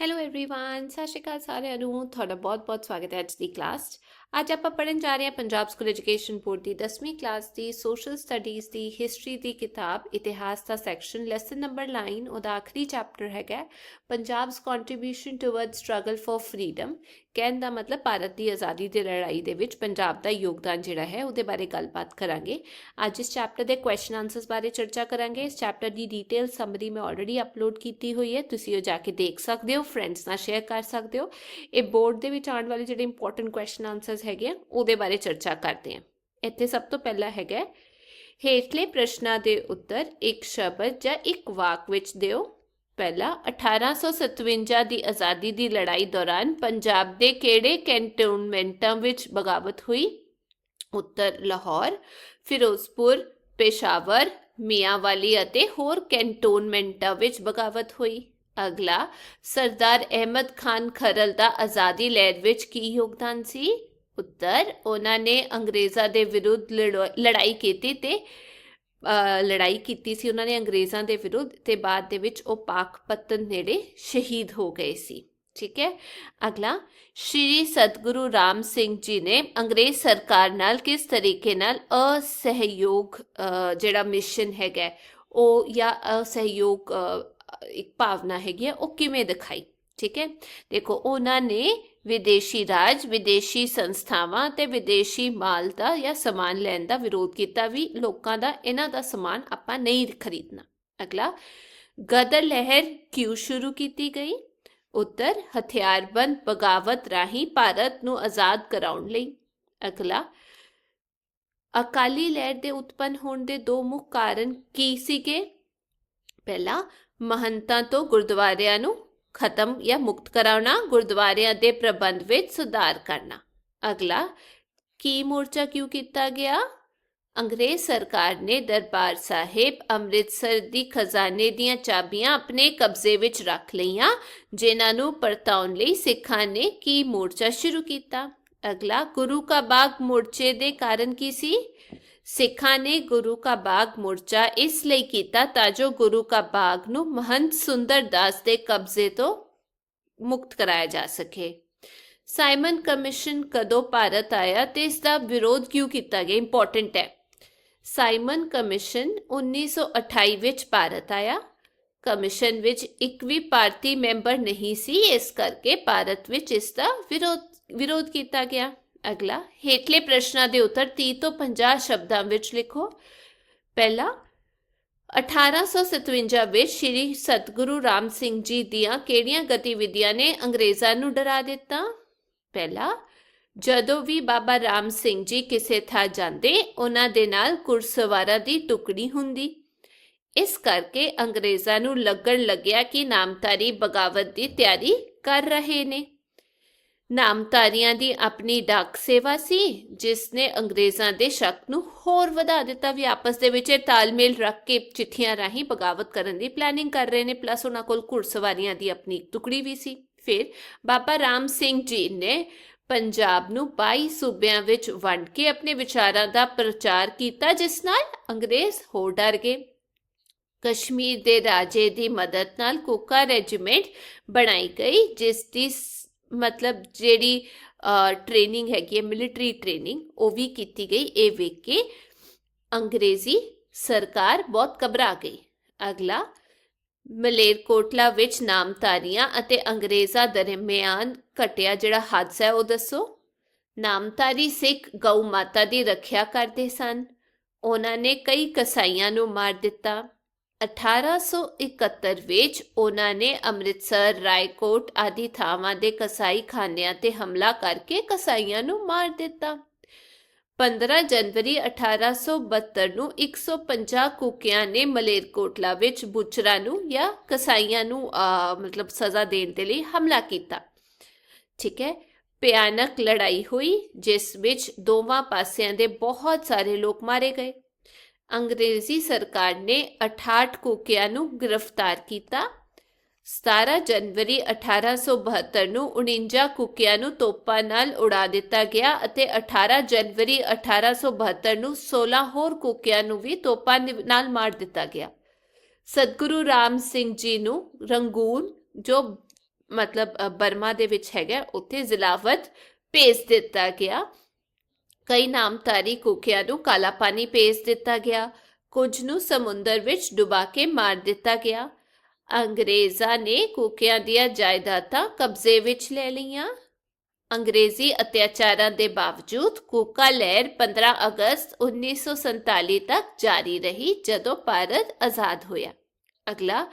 Hello everyone ਸਤਿ ਸ਼੍ਰੀ ਅਕਾਲ ਸਾਰਿਆਂ ਨੂੰ ਤੁਹਾਡਾ ਬਹੁਤ-ਬਹੁਤ ਸਵਾਗਤ ਹੈ ਅੱਜ ਦੀ ਕਲਾਸ 'ਚ ਅੱਜ ਆਪਾਂ ਪੜਨ ਜਾ ਰਹੇ ਹਾਂ ਪੰਜਾਬ ਸਕੂਲ ਐਜੂਕੇਸ਼ਨ ਬੋਰਡ ਦੀ 10ਵੀਂ ਕਲਾਸ ਦੀ ਸੋਸ਼ਲ ਸਟੱਡੀਜ਼ ਦੀ ਹਿਸਟਰੀ ਦੀ ਕਿਤਾਬ, ਇਤਿਹਾਸ ਦਾ ਸੈਕਸ਼ਨ ਲੈਸਨ ਨੰਬਰ 9 ਉਹਦਾ ਆਖਰੀ ਚੈਪਟਰ ਹੈਗਾ Punjab's contribution toward struggle for freedom ਕਹਿਣ ਦਾ ਮਤਲਬ ਭਾਰਤ ਦੀ ਆਜ਼ਾਦੀ ਦੀ ਲੜਾਈ ਦੇ ਵਿੱਚ ਪੰਜਾਬ ਦਾ ਯੋਗਦਾਨ ਜਿਹੜਾ ਹੈ, ਉਹਦੇ ਬਾਰੇ ਗੱਲਬਾਤ ਕਰਾਂਗੇ। ਅੱਜ ਇਸ ਚੈਪਟਰ ਦੇ ਕੁਐਸਚਨ ਆਨਸਰਸ ਬਾਰੇ ਚਰਚਾ ਕਰਾਂਗੇ। ਇਸ ਚੈਪਟਰ ਦੀ ਡਿਟੇਲ ਸਮਰੀ ਮੈਂ ਆਲਰੇਡੀ ਅਪਲੋਡ ਕੀਤੀ ਹੋਈ ਹੈ, ਤੁਸੀਂ ਉਹ ਜਾ ਕੇ ਦੇਖ ਸਕਦੇ ਹੋ ਫਰੈਂਡਸ ਨਾਲ ਸ਼ੇਅਰ ਕਰ ਸਕਦੇ ਹੋ। ਇਹ ਬੋਰਡ ਦੇ ਵਿੱਚ ਆਉਣ ਵਾਲੇ ਜਿਹੜੇ ਇੰਪੋਰਟੈਂਟ ਕੁਐਸਚਨ ਆਨਸਰ ਆਨਸਰਸ ਹੈਗੇ ਉਹਦੇ ਬਾਰੇ ਚਰਚਾ ਕਰਦੇ ਹਾਂ ਇੱਥੇ ਸਭ ਤੋਂ ਪਹਿਲਾ ਹੈਗਾ ਹੇਠਲੇ ਪ੍ਰਸ਼ਨਾਂ ਦੇ ਉੱਤਰ ਇੱਕ ਸ਼ਬਦ ਜਾਂ ਇੱਕ ਵਾਕ ਵਿੱਚ ਦਿਓ। ਪਹਿਲਾ 1857 ਦੀ ਆਜ਼ਾਦੀ ਦੀ ਲੜਾਈ ਦੌਰਾਨ ਪੰਜਾਬ ਦੇ ਕਿਹੜੇ ਕੈਂਟੋਨਮੈਂਟਾਂ ਵਿੱਚ ਬਗਾਵਤ ਹੋਈ? ਉੱਤਰ, ਲਾਹੌਰ, ਫਿਰੋਜ਼ਪੁਰ, ਪੇਸ਼ਾਵਰ, ਮਿਆਂਵਾਲੀ ਅਤੇ ਹੋਰ ਕੈਂਟੋਨਮੈਂਟਾਂ ਵਿੱਚ ਬਗਾਵਤ ਹੋਈ। ਅਗਲਾ, ਸਰਦਾਰ ਅਹਿਮਦ ਖਾਨ ਖਰਲ ਦਾ ਆਜ਼ਾਦੀ ਲਹਿਰ ਵਿੱਚ ਕੀ ਯੋਗਦਾਨ ਸੀ? ਉੱਤਰ, ਉਹਨਾਂ ਨੇ ਅੰਗਰੇਜ਼ਾਂ ਦੇ ਵਿਰੁੱਧ ਲੜੋ- ਲੜਾਈ ਕੀਤੀ ਤੇ ਲੜਾਈ ਕੀਤੀ ਸੀ ਉਹਨਾਂ ਨੇ ਅੰਗਰੇਜ਼ਾਂ ਦੇ ਵਿਰੁੱਧ ਤੇ ਬਾਅਦ ਦੇ ਵਿੱਚ ਉਹ ਪਾਕਪਤਨ ਨੇੜੇ ਸ਼ਹੀਦ ਹੋ ਗਏ ਸੀ। ਠੀਕ ਹੈ? ਅਗਲਾ, ਸ਼੍ਰੀ ਸਤਗੁਰੂ ਰਾਮ ਸਿੰਘ ਜੀ ਨੇ ਅੰਗਰੇਜ਼ ਸਰਕਾਰ ਨਾਲ ਕਿਸ ਤਰੀਕੇ ਨਾਲ ਅਸਹਿਯੋਗ ਜਿਹੜਾ ਮਿਸ਼ਨ ਹੈਗਾ, ਉਹ ਜਾਂ ਅਸਹਿਯੋਗ ਇੱਕ ਭਾਵਨਾ ਹੈਗੀ ਹੈ, ਉਹ ਕਿਵੇਂ ਦਿਖਾਈ? ਠੀਕ ਹੈ? ਦੇਖੋ, ਉਹਨਾਂ ਨੇ ਵਿਦੇਸ਼ੀ ਰਾਜ, ਵਿਦੇਸ਼ੀ ਸੰਸਥਾਵਾਂ ਤੇ ਵਿਦੇਸ਼ੀ ਮਾਲ ਦਾ ਜਾਂ ਸਮਾਨ ਲੈਣ ਦਾ ਵਿਰੋਧ ਕੀਤਾ ਵੀ, ਲੋਕਾਂ ਦਾ ਇਹਨਾਂ ਦਾ ਸਮਾਨ ਆਪਾਂ ਨਹੀਂ ਖਰੀਦਣਾ। ਅਗਲਾ, ਗਦਰ ਲਹਿਰ ਕਿਉਂ ਸ਼ੁਰੂ ਕੀਤੀ ਗਈ? ਉੱਤਰ, ਹਥਿਆਰਬੰਦ ਬਗਾਵਤ ਰਾਹੀਂ ਭਾਰਤ ਨੂੰ ਆਜ਼ਾਦ ਕਰਾਉਣ ਲਈ। ਅਗਲਾ, ਅਕਾਲੀ ਲਹਿਰ ਦੇ ਉਤਪੰਨ ਹੋਣ ਦੇ ਦੋ ਮੁੱਖ ਕਾਰਨ ਕੀ ਸੀਗੇ? ਪਹਿਲਾ, ਮਹੰਤਾਂ ਤੋਂ ਗੁਰਦੁਆਰਿਆਂ ਨੂੰ ਖਤਮ ਜਾਂ ਮੁਕਤ ਕਰਾਉਣਾ, ਗੁਰਦੁਆਰਿਆਂ ਦੇ ਪ੍ਰਬੰਧ ਵਿੱਚ ਸੁਧਾਰ ਕਰਨਾ। ਅਗਲਾ, ਕੀ ਮੋਰਚਾ ਕਿਉਂ ਕੀਤਾ ਗਿਆ? ਅੰਗਰੇਜ਼ ਸਰਕਾਰ ਨੇ ਦਰਬਾਰ ਸਾਹਿਬ ਅੰਮ੍ਰਿਤਸਰ ਦੀ ਖਜ਼ਾਨੇ ਦੀਆਂ ਚਾਬੀਆਂ ਆਪਣੇ ਕਬਜ਼ੇ ਵਿੱਚ ਰੱਖ ਲਈਆਂ, ਜਿਨ੍ਹਾਂ ਨੂੰ ਪਰਤਾਉਣ ਲਈ ਸਿੱਖਾਂ ਨੇ ਕੀ ਮੋਰਚਾ ਸ਼ੁਰੂ ਕੀਤਾ? ਅਗਲਾ, ਗੁਰੂ ਕਾ ਬਾਗ ਮੋਰਚੇ ਦੇ ਕਾਰਨ ਕੀ ਸੀ? ਸਿੱਖਾਂ ਨੇ ਗੁਰੂ ਕਾ ਬਾਗ ਮੋਰਚਾ ਇਸ ਲਈ ਕੀਤਾ ਤਾਂ ਜੋ ਗੁਰੂ ਕਾ ਬਾਗ ਨੂੰ ਮਹੰਤ ਸੁੰਦਰ ਦਾਸ ਦੇ ਕਬਜ਼ੇ ਤੋਂ ਮੁਕਤ ਕਰਾਇਆ ਜਾ ਸਕੇ। ਸਾਈਮਨ ਕਮਿਸ਼ਨ ਕਦੋਂ ਭਾਰਤ ਆਇਆ ਤੇ ਇਸ ਦਾ ਵਿਰੋਧ ਕਿਉਂ ਕੀਤਾ ਗਿਆ? ਇੰਪੋਰਟੈਂਟ ਹੈ। ਸਾਈਮਨ ਕਮਿਸ਼ਨ 1928 ਵਿੱਚ ਭਾਰਤ ਆਇਆ। ਕਮਿਸ਼ਨ ਵਿੱਚ ਇੱਕ ਵੀ ਭਾਰਤੀ ਮੈਂਬਰ ਨਹੀਂ ਸੀ, ਇਸ ਕਰਕੇ ਭਾਰਤ ਵਿੱਚ ਇਸ ਦਾ ਵਿਰੋਧ ਵਿਰੋਧ ਕੀਤਾ ਗਿਆ। ਅਗਲਾ, ਹੇਠਲੇ ਪ੍ਰਸ਼ਨਾਂ ਦੇ ਉੱਤਰ 30 ਤੋਂ 50 ਸ਼ਬਦਾਂ ਵਿੱਚ ਲਿਖੋ। ਪਹਿਲਾ 1857 ਵਿੱਚ ਸ੍ਰੀ ਸਤਗੁਰੂ ਰਾਮ ਸਿੰਘ ਜੀ ਦੀਆਂ ਕਿਹੜੀਆਂ ਗਤੀਵਿਧੀਆਂ ਨੇ ਅੰਗਰੇਜ਼ਾਂ ਨੂੰ ਡਰਾ ਦਿੱਤਾ? ਪਹਿਲਾ, ਜਦੋਂ ਵੀ ਬਾਬਾ ਰਾਮ ਸਿੰਘ ਜੀ ਕਿਸੇ ਥਾਂ ਜਾਂਦੇ, ਉਹਨਾਂ ਦੇ ਨਾਲ ਕੁਰਸਵਾਰਾਂ ਦੀ ਟੁਕੜੀ ਹੁੰਦੀ। ਇਸ ਕਰਕੇ ਅੰਗਰੇਜ਼ਾਂ ਨੂੰ ਲੱਗਣ ਲੱਗਿਆ ਕਿ ਨਾਮਧਾਰੀ ਬਗਾਵਤ ਦੀ ਤਿਆਰੀ ਕਰ ਰਹੇ ਨੇ। ਨਾਮਧਾਰੀਆਂ ਦੀ ਆਪਣੀ ਡਾਕ ਸੇਵਾ ਸੀ, ਜਿਸ ਨੇ ਅੰਗਰੇਜ਼ਾਂ ਦੇ ਸ਼ੱਕ ਨੂੰ ਹੋਰ ਵਧਾ ਦਿੱਤਾ। ਵੀ ਆਪਸ ਦੇ ਵਿੱਚ ਇਹ ਤਾਲਮੇਲ ਰੱਖ ਕੇ ਚਿੱਠੀਆਂ ਰਾਹੀਂ ਬਗਾਵਤ ਕਰਨ ਦੀ ਪਲੈਨਿੰਗ ਕਰ ਰਹੇ ਨੇ ਪਲੱਸ ਉਹਨਾਂ ਕੋਲ ਘੁੜਸਵਾਰੀਆਂ ਦੀ ਆਪਣੀ ਟੁਕੜੀ ਵੀ ਸੀ। ਫਿਰ ਬਾਬਾ ਰਾਮ ਸਿੰਘ ਜੀ ਨੇ ਪੰਜਾਬ ਨੂੰ 22 ਸੂਬਿਆਂ ਵਿੱਚ ਵੰਡ ਕੇ ਆਪਣੇ ਵਿਚਾਰਾਂ ਦਾ ਪ੍ਰਚਾਰ ਕੀਤਾ, ਜਿਸ ਨਾਲ ਅੰਗਰੇਜ਼ ਹੋਰ ਡਰ ਗਏ। ਕਸ਼ਮੀਰ ਦੇ ਰਾਜੇ ਦੀ ਮਦਦ ਨਾਲ ਕੋਕਾ ਰੈਜੀਮੈਂਟ ਬਣਾਈ ਗਈ, ਜਿਸ ਦੀ ਮਤਲਬ ਜਿਹੜੀ ਟ੍ਰੇਨਿੰਗ ਹੈਗੀ ਹੈ ਮਿਲਟਰੀ ਟ੍ਰੇਨਿੰਗ ਉਹ ਵੀ ਕੀਤੀ ਗਈ। ਇਹ ਵੇਖ ਕੇ ਅੰਗਰੇਜ਼ੀ ਸਰਕਾਰ ਬਹੁਤ ਘਬਰਾ ਗਈ। ਅਗਲਾ, ਮਲੇਰਕੋਟਲਾ ਵਿੱਚ ਨਾਮਧਾਰੀਆਂ ਅਤੇ ਅੰਗਰੇਜ਼ਾਂ ਦਰਮਿਆਨ ਘਟਿਆ ਜਿਹੜਾ ਹਾਦਸਾ ਉਹ ਦੱਸੋ? ਨਾਮਧਾਰੀ ਸਿੱਖ ਗਊ ਮਾਤਾ ਦੀ ਰੱਖਿਆ ਕਰਦੇ ਸਨ। ਉਹਨਾਂ ਨੇ ਕਈ ਕਸਾਈਆਂ ਨੂੰ ਮਾਰ ਦਿੱਤਾ। 1871 ਵਿੱਚ ਉਹਨਾਂ ਨੇ ਅੰਮ੍ਰਿਤਸਰ, ਰਾਏਕੋਟ ਆਦਿ ਥਾਵਾਂ ਦੇ ਕਸਾਈ ਖਾਨਿਆਂ ਤੇ ਹਮਲਾ ਕਰਕੇ ਕਸਾਈਆਂ ਨੂੰ ਮਾਰ ਦਿੱਤਾ। 15 ਜਨਵਰੀ 1872 ਨੂੰ 150 ਕੁਕਿਆਂ ਨੇ ਮਲੇਰਕੋਟਲਾ ਵਿੱਚ ਬੁਚਰਾਂ ਨੂੰ ਜਾਂ ਕਸਾਈਆਂ ਨੂੰ ਮਤਲਬ ਸਜ਼ਾ ਦੇਣ ਦੇ ਲਈ ਹਮਲਾ ਕੀਤਾ। ਠੀਕ ਹੈ? ਭਿਆਨਕ ਲੜਾਈ ਹੋਈ, ਜਿਸ ਵਿੱਚ ਦੋਵਾਂ ਪਾਸਿਆਂ ਦੇ ਬਹੁਤ ਸਾਰੇ ਲੋਕ ਮਾਰੇ ਗਏ। ਅੰਗਰੇਜ਼ੀ ਸਰਕਾਰ ਨੇ 68 ਕੋਕਿਆਂ ਨੂੰ ਗ੍ਰਿਫਤਾਰ ਕੀਤਾ। 17 ਜਨਵਰੀ 1872 ਨੂੰ 49 ਕੁਕਿਆਂ ਨੂੰ ਤੋਪਾਂ ਨਾਲ ਉਡਾ ਦਿੱਤਾ ਗਿਆ ਅਤੇ 18 ਜਨਵਰੀ 1872 ਨੂੰ 16 ਹੋਰ ਕੁਕਿਆਂ ਨੂੰ ਵੀ ਤੋਪਾਂ ਦੇ ਨਾਲ ਮਾਰ ਦਿੱਤਾ ਗਿਆ। ਸਤਿਗੁਰੂ ਰਾਮ ਸਿੰਘ ਜੀ ਨੂੰ ਰੰਗੂਨ, ਜੋ ਮਤਲਬ ਬਰਮਾ ਦੇ ਵਿੱਚ ਹੈਗਾ, ਉੱਥੇ ਜ਼ਿਲਾਵਤ ਭੇਜ ਦਿੱਤਾ ਗਿਆ। ਕਈ ਨਾਮਧਾਰੀ ਕੁੱਕਿਆਂ ਨੂੰ ਕਾਲਾ ਪਾਣੀ ਭੇਜ ਦਿੱਤਾ ਗਿਆ। ਕੁਝ ਨੂੰ ਸਮੁੰਦਰ ਵਿੱਚ ਡੁਬਾ ਕੇ ਮਾਰ ਦਿੱਤਾ ਗਿਆ। ਅੰਗਰੇਜ਼ਾਂ ਨੇ ਕੁੱਕਿਆਂ ਦੀਆਂ ਜਾਇਦਾਦਾਂ ਕਬਜ਼ੇ ਵਿੱਚ ਲੈ ਲਈਆਂ। ਅੰਗਰੇਜ਼ੀ ਅਤਿਆਚਾਰਾਂ ਦੇ ਬਾਵਜੂਦ ਕੂਕਾ ਲਹਿਰ 15 ਅਗਸਤ 1947 ਤੱਕ ਜਾਰੀ ਰਹੀ ਜਦੋਂ ਭਾਰਤ ਆਜ਼ਾਦ ਹੋਇਆ। ਅਗਲਾ,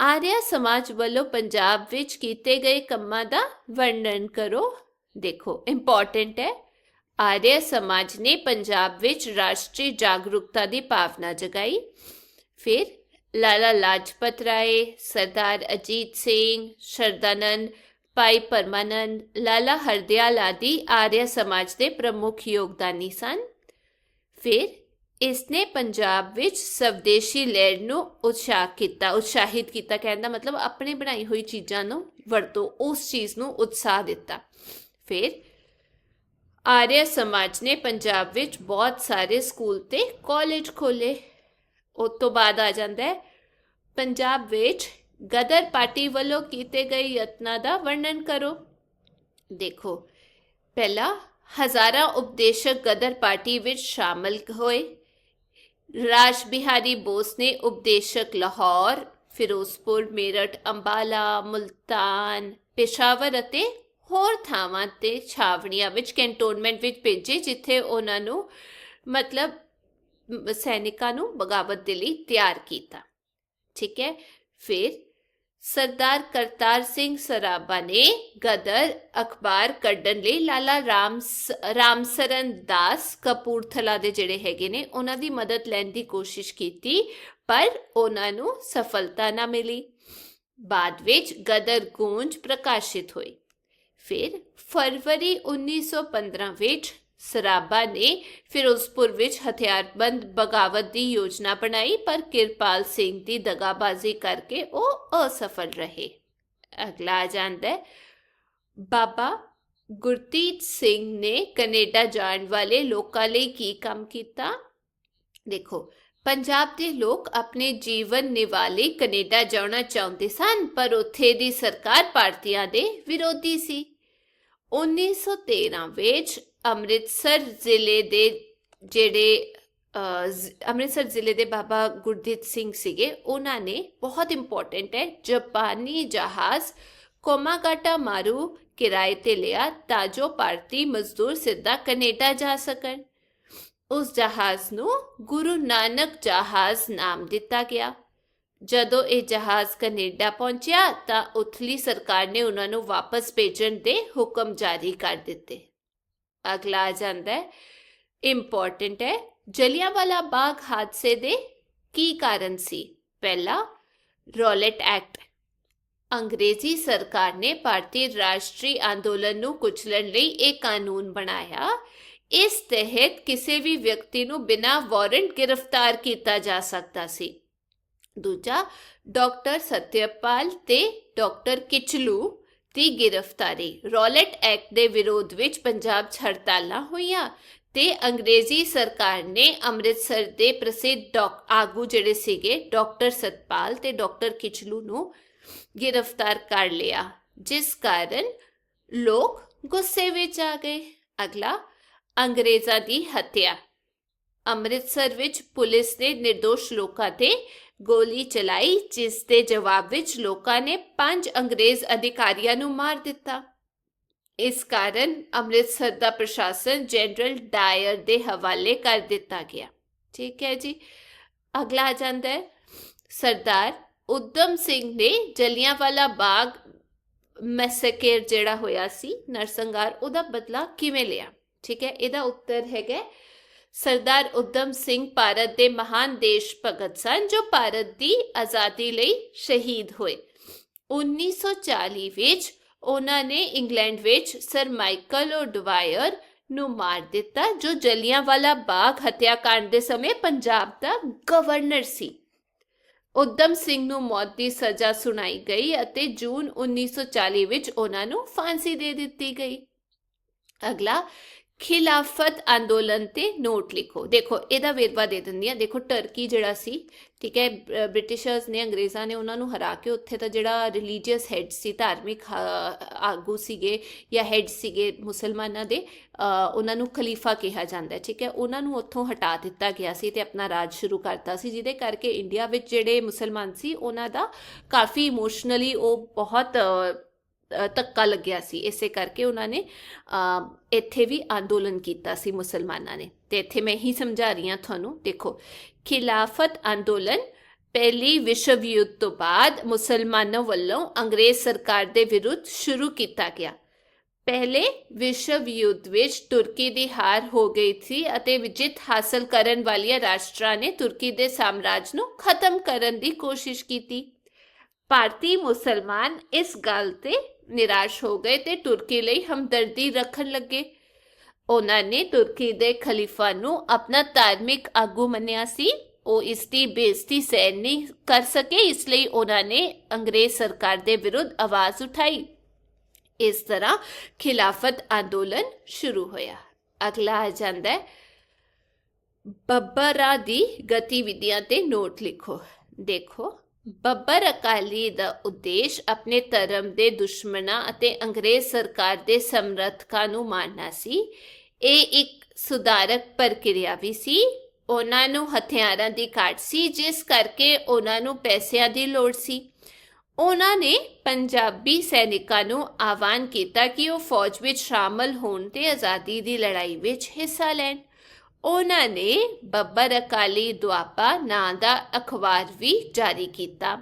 ਆਰਿਆ ਸਮਾਜ ਵੱਲੋਂ ਪੰਜਾਬ ਵਿੱਚ ਕੀਤੇ ਗਏ ਕੰਮਾਂ ਦਾ ਵਰਣਨ ਕਰੋ। ਦੇਖੋ ਇੰਪੋਰਟੈਂਟ ਹੈ। ਆਰੀਆ ਸਮਾਜ ਨੇ ਪੰਜਾਬ ਵਿੱਚ ਰਾਸ਼ਟਰੀ ਜਾਗਰੂਕਤਾ ਦੀ ਭਾਵਨਾ ਜਗਾਈ। ਫਿਰ ਲਾਲਾ ਲਾਜਪਤ ਰਾਏ, ਸਰਦਾਰ ਅਜੀਤ ਸਿੰਘ, ਸ਼ਰਦਾਨੰਦ, ਭਾਈ ਪਰਮਾਨੰਦ, ਲਾਲਾ ਹਰਦਿਆਲ ਆਦਿ ਆਰੀਆ ਸਮਾਜ ਦੇ ਪ੍ਰਮੁੱਖ ਯੋਗਦਾਨੀ ਸਨ। ਫਿਰ ਇਸਨੇ ਪੰਜਾਬ ਵਿੱਚ ਸਵਦੇਸ਼ੀ ਲਹਿਰ ਨੂੰ ਉਤਸ਼ਾਹ ਕੀਤਾ, ਉਤਸ਼ਾਹਿਤ ਕੀਤਾ ਕਹਿੰਦਾ ਮਤਲਬ ਆਪਣੇ ਬਣਾਈ ਹੋਈ ਚੀਜ਼ਾਂ ਨੂੰ ਵਰਤੋ, ਉਸ ਚੀਜ਼ ਨੂੰ ਉਤਸ਼ਾਹ ਦਿੱਤਾ। ਫਿਰ ਆਰਿਆ ਸਮਾਜ ਨੇ ਪੰਜਾਬ ਵਿੱਚ ਬਹੁਤ ਸਾਰੇ ਸਕੂਲ ਤੇ ਕਾਲਜ ਖੋਲੇ ਉਸ ਤੋਂ ਬਾਅਦ ਆ ਜਾਂਦਾ ਹੈ। ਪੰਜਾਬ ਵਿੱਚ ਗਦਰ ਪਾਰਟੀ ਵੱਲੋਂ ਕੀਤੇ ਗਏ ਯਤਨਾਂ ਦਾ ਵਰਣਨ ਕਰੋ। ਦੇਖੋ, ਪਹਿਲਾ ਹਜ਼ਾਰਾਂ ਉਪਦੇਸ਼ਕ ਗਦਰ ਪਾਰਟੀ ਵਿੱਚ ਸ਼ਾਮਲ ਹੋਏ। ਰਾਜ ਬਿਹਾਰੀ ਬੋਸ ਨੇ ਉਪਦੇਸ਼ਕ ਲਾਹੌਰ, ਫਿਰੋਜ਼ਪੁਰ, ਮੇਰਠ, ਅੰਬਾਲਾ, ਮੁਲਤਾਨ, ਪੇਸ਼ਾਵਰ ਅਤੇ ਹੋਰ ਥਾਵਾਂ ਤੇ ਛਾਵਣੀਆਂ ਵਿੱਚ, ਕੈਂਟੋਨਮੈਂਟ ਵਿੱਚ ਭੇਜੇ, ਜਿੱਥੇ ਉਹਨਾਂ ਨੂੰ ਮਤਲਬ ਸੈਨਿਕਾਂ ਨੂੰ ਬਗਾਵਤ ਦੇ ਲਈ ਤਿਆਰ ਕੀਤਾ। ਠੀਕ ਹੈ? ਫਿਰ ਸਰਦਾਰ ਕਰਤਾਰ ਸਿੰਘ ਸਰਾਭਾ ਨੇ ਗਦਰ ਅਖਬਾਰ ਕੱਢਣ ਲਈ ਲਾਲਾ ਰਾਮ ਰਾਮਸਰਨ ਦਾਸ ਕਪੂਰਥਲਾ ਦੇ ਜਿਹੜੇ ਹੈਗੇ ਨੇ, ਉਹਨਾਂ ਦੀ ਮਦਦ ਲੈਣ ਦੀ ਕੋਸ਼ਿਸ਼ ਕੀਤੀ, ਪਰ ਉਹਨਾਂ ਨੂੰ ਸਫਲਤਾ ਨਾ ਮਿਲੀ। ਬਾਅਦ ਵਿੱਚ ਗਦਰ ਗੂੰਜ ਪ੍ਰਕਾਸ਼ਿਤ ਹੋਈ। ਫਿਰ ਫਰਵਰੀ 1915 ਵਿੱਚ ਸਰਾਭਾ ਨੇ ਫਿਰੋਜ਼ਪੁਰ ਵਿੱਚ ਹਥਿਆਰਬੰਦ ਬਗਾਵਤ ਦੀ ਯੋਜਨਾ ਬਣਾਈ, ਪਰ ਕਿਰਪਾਲ ਸਿੰਘ ਦੀ ਦਗਾਬਾਜ਼ੀ ਕਰਕੇ ਉਹ ਅਸਫਲ ਰਹੇ। ਅਗਲਾ ਆ ਜਾਂਦਾ ਹੈ। ਬਾਬਾ ਗੁਰਤੀਤ ਸਿੰਘ ਨੇ ਕੈਨੇਡਾ ਜਾਣ ਵਾਲੇ ਲੋਕਾਂ ਲਈ ਕੀ ਕੰਮ ਕੀਤਾ? ਦੇਖੋ, ਪੰਜਾਬ ਦੇ ਲੋਕ ਆਪਣੇ ਜੀਵਨ ਨਿਵਾਲੇ ਕੈਨੇਡਾ ਜਾਣਾ ਚਾਹੁੰਦੇ ਸਨ, ਪਰ ਉੱਥੇ ਦੀ ਸਰਕਾਰ ਭਾਰਤੀਆਂ ਦੇ ਵਿਰੋਧੀ ਸੀ। 1913 ਵਿੱਚ ਅੰਮ੍ਰਿਤਸਰ ਜ਼ਿਲ੍ਹੇ ਦੇ ਜਿਹੜੇ ਅੰਮ੍ਰਿਤਸਰ ਜ਼ਿਲ੍ਹੇ ਦੇ ਬਾਬਾ ਗੁਰਦੀਪ ਸਿੰਘ ਸੀਗੇ, ਉਹਨਾਂ ਨੇ ਬਹੁਤ ਇੰਪੋਰਟੈਂਟ ਹੈ, ਜਾਪਾਨੀ ਜਹਾਜ਼ ਕੋਮਾਗਾਟਾ ਮਾਰੂ ਕਿਰਾਏ ਤੇ ਲਿਆ ਤਾਂ ਜੋ ਭਾਰਤੀ ਮਜ਼ਦੂਰ ਸਿੱਧਾ ਕੈਨੇਡਾ ਜਾ ਸਕਣ। ਉਸ ਜਹਾਜ਼ ਨੂੰ ਗੁਰੂ ਨਾਨਕ ਜਹਾਜ਼ ਨਾਮ ਦਿੱਤਾ ਗਿਆ। ਜਦੋਂ ਇਹ ਜਹਾਜ਼ ਕੈਨੇਡਾ ਪਹੁੰਚਿਆ ਤਾਂ ਉਥਲੀ ਸਰਕਾਰ ਨੇ ਉਹਨਾਂ ਨੂੰ ਵਾਪਸ ਭੇਜਣ ਦੇ ਹੁਕਮ ਜਾਰੀ ਕਰ ਦਿੱਤੇ। ਅਗਲਾ ਆ ਜਾਂਦਾ ਹੈ ਇੰਪੋਰਟੈਂਟ ਹੈ ਜਲਿਆਂਵਾਲਾ ਬਾਗ ਹਾਦਸੇ ਦੇ ਕੀ ਕਾਰਨ ਸੀ? ਪਹਿਲਾ ਰੋਲਟ ਐਕਟ ਅੰਗਰੇਜ਼ੀ ਸਰਕਾਰ ਨੇ ਭਾਰਤੀ ਰਾਸ਼ਟਰੀ ਅੰਦੋਲਨ ਨੂੰ ਕੁਚਲਣ ਲਈ ਇਹ ਕਾਨੂੰਨ ਬਣਾਇਆ। ਇਸ ਤਹਿਤ ਕਿਸੇ ਵੀ ਵਿਅਕਤੀ ਨੂੰ ਬਿਨਾਂ ਵਾਰੰਟ ਗ੍ਰਿਫਤਾਰ ਕੀਤਾ ਜਾ ਸਕਦਾ ਸੀ। ਦੂਜਾ, ਡਾਕਟਰ ਸਤਿਆਪਾਲ ਤੇ ਡਾਕਟਰ ਕਿਚਲੂ ਦੀ ਗ੍ਰਿਫਤਾਰੀ। ਰੋਲਟ ਐਕਟ ਦੇ ਵਿਰੋਧ ਵਿੱਚ ਪੰਜਾਬ 'ਚ ਹੜਤਾਲਾਂ ਹੋਈਆਂ ਤੇ ਅੰਗਰੇਜ਼ੀ ਸਰਕਾਰ ਨੇ ਅੰਮ੍ਰਿਤਸਰ ਦੇ ਪ੍ਰਸਿੱਧ ਡਾਕ, ਆਗੂ ਜਿਹੜੇ ਸੀਗੇ, ਡਾਕਟਰ ਸਤਪਾਲ ਤੇ ਡਾਕਟਰ ਕਿਚਲੂ ਨੂੰ ਗ੍ਰਿਫਤਾਰ ਕਰ ਲਿਆ, ਜਿਸ ਕਾਰਨ ਲੋਕ ਗੁੱਸੇ ਵਿੱਚ ਆ ਗਏ। ਅਗਲਾ, ਅੰਗਰੇਜ਼ਾਂ ਦੀ ਹੱਤਿਆ। ਅੰਮ੍ਰਿਤਸਰ ਵਿੱਚ ਪੁਲਿਸ ਨੇ નિર્ਦੋਸ਼ ਲੋਕਾਂ ਤੇ ਗੋਲੀ ਚਲਾਈ, ਜਿਸ ਦੇ ਜਵਾਬ ਵਿੱਚ ਲੋਕਾਂ ਨੇ ਪੰਜ ਅੰਗਰੇਜ਼ ਅਧਿਕਾਰੀਆਂ ਨੂੰ ਮਾਰ ਦਿੱਤਾ। ਇਸ ਕਾਰਨ ਅੰਮ੍ਰਿਤਸਰ ਦਾ ਪ੍ਰਸ਼ਾਸਨ ਜਨਰਲ ਡਾਇਰ ਦੇ ਹਵਾਲੇ ਕਰ ਦਿੱਤਾ ਗਿਆ। ਠੀਕ ਹੈ ਜੀ। ਅਗਲਾ ਆ ਜਾਂਦਾ ਹੈ। ਸਰਦਾਰ ਉਦਮ ਸਿੰਘ ਨੇ ਜਲਿਆਂਵਾਲਾ ਬਾਗ ਮੈਸੇਕਰ ਜਿਹੜਾ ਹੋਇਆ ਸੀ ਨਰਸੰਗਾਰ ਉਹਦਾ ਬਦਲਾ ਕਿਵੇਂ ਲਿਆ? ਠੀਕ ਹੈ, ਇਹਦਾ ਉੱਤਰ ਹੈਗਾ ਸਰਦਾਰ ਉਦਮ ਸਿੰਘ ਭਾਰਤ ਦੇ ਮਹਾਨ ਦੇਸ਼ ਭਗਤ ਸਨ, ਜੋ ਭਾਰਤ ਦੀ ਆਜ਼ਾਦੀ ਲਈ ਸ਼ਹੀਦ ਹੋਏ। 1940 ਵਿੱਚ ਉਹਨਾਂ ਨੇ ਇੰਗਲੈਂਡ ਵਿੱਚ ਸਰ ਮਾਈਕਲ ਓਡਵਾਇਰ ਨੂੰ ਮਾਰ ਦਿੱਤਾ, ਜੋ ਜਲਿਆਂਵਾਲਾ ਬਾਗ ਹੱਤਿਆਕਾਂਡ ਦੇ ਸਮੇਂ ਪੰਜਾਬ ਦਾ ਗਵਰਨਰ ਸੀ। ਉਦਮ ਸਿੰਘ ਨੂੰ ਮੌਤ ਦੀ ਸਜ਼ਾ ਸੁਣਾਈ ਗਈ ਅਤੇ ਜੂਨ 1940 ਵਿੱਚ ਉਹਨਾਂ ਨੂੰ ਫਾਂਸੀ ਦੇ ਦਿੱਤੀ ਗਈ। ਅਗਲਾ ਖਿਲਾਫਤ ਅੰਦੋਲਨ ਤੇ ਨੋਟ ਲਿਖੋ। ਦੇਖੋ, ਇਹਦਾ ਵੇਰਵਾ ਦੇ ਦਿੰਦੀ ਆ ਦੇਖੋ ਟਰਕੀ ਜਿਹੜਾ ਸੀ, ਠੀਕ ਹੈ ਬ- ਬ੍ਰਿਟਿਸ਼ਰਸ ਨੇ, ਅੰਗਰੇਜ਼ਾਂ ਨੇ ਉਹਨਾਂ ਨੂੰ ਹਰਾ ਕੇ ਉੱਥੇ ਦਾ ਜਿਹੜਾ ਰਿਲੀਜੀਅਸ ਹੈਡ ਸੀ, ਧਾਰਮਿਕ ਆਗੂ ਸੀਗੇ ਜਾਂ ਹੈਡ ਸੀਗੇ ਮੁਸਲਮਾਨਾਂ ਦੇ ਉਹਨਾਂ ਨੂੰ ਖਲੀਫਾ ਕਿਹਾ ਜਾਂਦਾ ਠੀਕ ਹੈ। ਉਹਨਾਂ ਨੂੰ ਉੱਥੋਂ ਹਟਾ ਦਿੱਤਾ ਗਿਆ ਸੀ ਤੇ ਆਪਣਾ ਰਾਜ ਸ਼ੁਰੂ ਕਰਤਾ ਸੀ, ਜਿਹਦੇ ਕਰਕੇ ਇੰਡੀਆ ਵਿੱਚ ਜਿਹੜੇ ਮੁਸਲਮਾਨ ਸੀ, ਉਹਨਾਂ ਦਾ ਕਾਫੀ ਇਮੋਸ਼ਨਲੀ ਉਹ ਬਹੁਤ ਧੱਕਾ ਲੱਗਿਆ ਸੀ, ਇਸੇ ਕਰਕੇ ਉਹਨਾਂ ਨੇ ਇੱਥੇ ਵੀ ਅੰਦੋਲਨ ਕੀਤਾ ਸੀ ਮੁਸਲਮਾਨਾਂ ਨੇ। ਤੇ ਇੱਥੇ ਮੈਂ ਹੀ ਸਮਝਾ ਰਹੀ ਹਾਂ ਤੁਹਾਨੂੰ, ਦੇਖੋ, ਖਿਲਾਫਤ ਅੰਦੋਲਨ ਪਹਿਲੀ ਵਿਸ਼ਵ ਯੁੱਧ ਤੋਂ ਬਾਅਦ ਮੁਸਲਮਾਨਾਂ ਵੱਲੋਂ ਅੰਗਰੇਜ਼ ਸਰਕਾਰ ਦੇ ਵਿਰੁੱਧ ਸ਼ੁਰੂ ਕੀਤਾ ਗਿਆ। ਪਹਿਲੇ ਵਿਸ਼ਵ ਯੁੱਧ ਵਿੱਚ ਤੁਰਕੀ ਦੀ ਹਾਰ ਹੋ ਗਈ ਸੀ ਅਤੇ ਜਿੱਤ ਹਾਸਲ ਕਰਨ ਵਾਲੀਆਂ ਰਾਸ਼ਟਰਾਂ ਨੇ ਤੁਰਕੀ ਦੇ ਸਾਮਰਾਜ ਨੂੰ ਖਤਮ ਕਰਨ ਦੀ ਕੋਸ਼ਿਸ਼ ਕੀਤੀ। ਭਾਰਤੀ ਮੁਸਲਮਾਨ ਇਸ ਗੱਲ ਤੇ ਨਿਰਾਸ਼ ਹੋ ਗਏ ਤੇ ਤੁਰਕੀ ਲਈ ਹਮਦਰਦੀ ਰੱਖਣ ਲੱਗੇ। ਉਹਨਾਂ ਨੇ ਤੁਰਕੀ ਦੇ ਖਲੀਫਾ ਨੂੰ ਆਪਣਾ ਧਾਰਮਿਕ ਆਗੂ ਮੰਨਿਆ ਸੀ। ਉਹ ਇਸ ਦੀ ਬੇਇੱਜ਼ਤੀ ਸਹਿਣ ਨਹੀਂ ਕਰ ਸਕੇ, ਇਸ ਲਈ ਉਹਨਾਂ ਨੇ ਅੰਗਰੇਜ਼ ਸਰਕਾਰ ਦੇ ਵਿਰੁੱਧ ਆਵਾਜ਼ ਉਠਾਈ। ਇਸ ਤਰ੍ਹਾਂ ਖਿਲਾਫਤ ਅੰਦੋਲਨ ਸ਼ੁਰੂ ਹੋਇਆ। ਅਗਲਾ ਆ ਜਾਂਦਾ ਹੈ। ਬੱਬਰਾਂ ਦੀ ਗਤੀਵਿਧੀਆਂ ਤੇ ਨੋਟ ਲਿਖੋ। ਦੇਖੋ। ਬੱਬਰ ਅਕਾਲੀ ਦਾ ਉਦੇਸ਼ ਆਪਣੇ ਧਰਮ ਦੇ ਦੁਸ਼ਮਣਾਂ ਅਤੇ ਅੰਗਰੇਜ਼ ਸਰਕਾਰ ਦੇ ਸਮਰਥਕਾਂ ਨੂੰ ਮਾਰਨਾ ਸੀ। ਇਹ ਇੱਕ ਸੁਧਾਰਕ ਪ੍ਰਕਿਰਿਆ ਵੀ ਸੀ। ਉਹਨਾਂ ਨੂੰ ਹਥਿਆਰਾਂ ਦੀ ਘਾਟ ਸੀ, ਜਿਸ ਕਰਕੇ ਉਹਨਾਂ ਨੂੰ ਪੈਸਿਆਂ ਦੀ ਲੋੜ ਸੀ। ਉਹਨਾਂ ਨੇ ਪੰਜਾਬੀ ਸੈਨਿਕਾਂ ਨੂੰ ਆਹਵਾਨ ਕੀਤਾ ਕਿ ਉਹ ਫੌਜ ਵਿੱਚ ਸ਼ਾਮਲ ਹੋਣ ਤੇ ਆਜ਼ਾਦੀ ਦੀ ਲੜਾਈ ਵਿੱਚ ਹਿੱਸਾ ਲੈਣ। ਉਹਨਾਂ ਨੇ ਬੱਬਰ ਅਕਾਲੀ ਦੁਆਪਾ ਨਾਂ ਦਾ ਅਖਬਾਰ ਵੀ ਜਾਰੀ ਕੀਤਾ।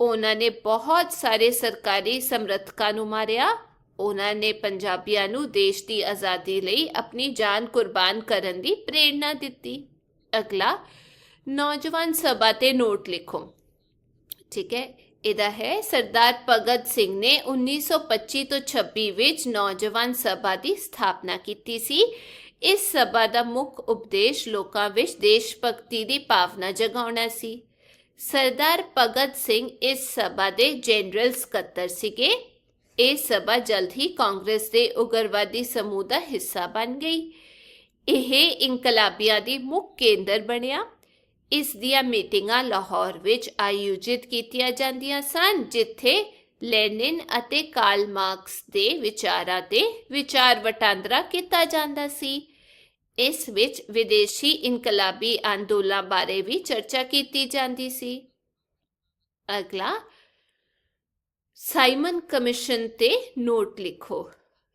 ਉਹਨਾਂ ਨੇ ਬਹੁਤ ਸਾਰੇ ਸਰਕਾਰੀ ਸਮਰਥਕਾਂ ਨੂੰ ਮਾਰਿਆ। ਉਹਨਾਂ ਨੇ ਪੰਜਾਬੀਆਂ ਨੂੰ ਦੇਸ਼ ਦੀ ਆਜ਼ਾਦੀ ਲਈ ਆਪਣੀ ਜਾਨ ਕੁਰਬਾਨ ਕਰਨ ਦੀ ਪ੍ਰੇਰਣਾ ਦਿੱਤੀ। ਅਗਲਾ, ਨੌਜਵਾਨ ਸਭਾ ਤੇ ਨੋਟ ਲਿਖੋ। ਠੀਕ ਹੈ, ਇਹਦਾ ਹੈ, ਸਰਦਾਰ ਭਗਤ ਸਿੰਘ ਨੇ 1925 ਤੋਂ 26 ਵਿੱਚ ਨੌਜਵਾਨ ਸਭਾ ਦੀ ਸਥਾਪਨਾ ਕੀਤੀ ਸੀ। ਇਸ ਸਭਾ ਦਾ ਮੁੱਖ ਉਪਦੇਸ਼ ਲੋਕਾਂ ਵਿੱਚ ਦੇਸ਼ ਭਗਤੀ ਦੀ ਭਾਵਨਾ ਜਗਾਉਣਾ ਸੀ। ਸਰਦਾਰ ਭਗਤ ਸਿੰਘ ਇਸ ਸਭਾ ਦੇ ਜਨਰਲ ਸਕੱਤਰ ਸੀਗੇ। ਇਹ ਸਭਾ ਜਲਦ ਹੀ ਕਾਂਗਰਸ ਦੇ ਉਗਰਵਾਦੀ ਸਮੂਹ ਦਾ ਹਿੱਸਾ ਬਣ ਗਈ। ਇਹ ਇਨਕਲਾਬੀਆਂ ਦੀ ਮੁੱਖ ਕੇਂਦਰ ਬਣਿਆ। ਇਸ ਦੀਆਂ ਮੀਟਿੰਗਾਂ ਲਾਹੌਰ ਵਿੱਚ ਆਯੋਜਿਤ ਕੀਤੀਆਂ ਜਾਂਦੀਆਂ ਸਨ, ਜਿੱਥੇ ਲੈਨਿਨ ਅਤੇ ਕਾਰਲ ਮਾਰਕਸ ਦੇ ਵਿਚਾਰਾਂ ਤੇ ਵਿਚਾਰ ਵਟਾਂਦਰਾ ਕੀਤਾ ਜਾਂਦਾ ਸੀ। ਇਸ ਵਿੱਚ ਵਿਦੇਸ਼ੀ ਇਨਕਲਾਬੀ ਅੰਦੋਲਨਾਂ ਬਾਰੇ ਵੀ ਚਰਚਾ ਕੀਤੀ ਜਾਂਦੀ ਸੀ। ਅਗਲਾ, ਸਾਈਮਨ ਕਮਿਸ਼ਨ ਤੇ ਨੋਟ ਲਿਖੋ।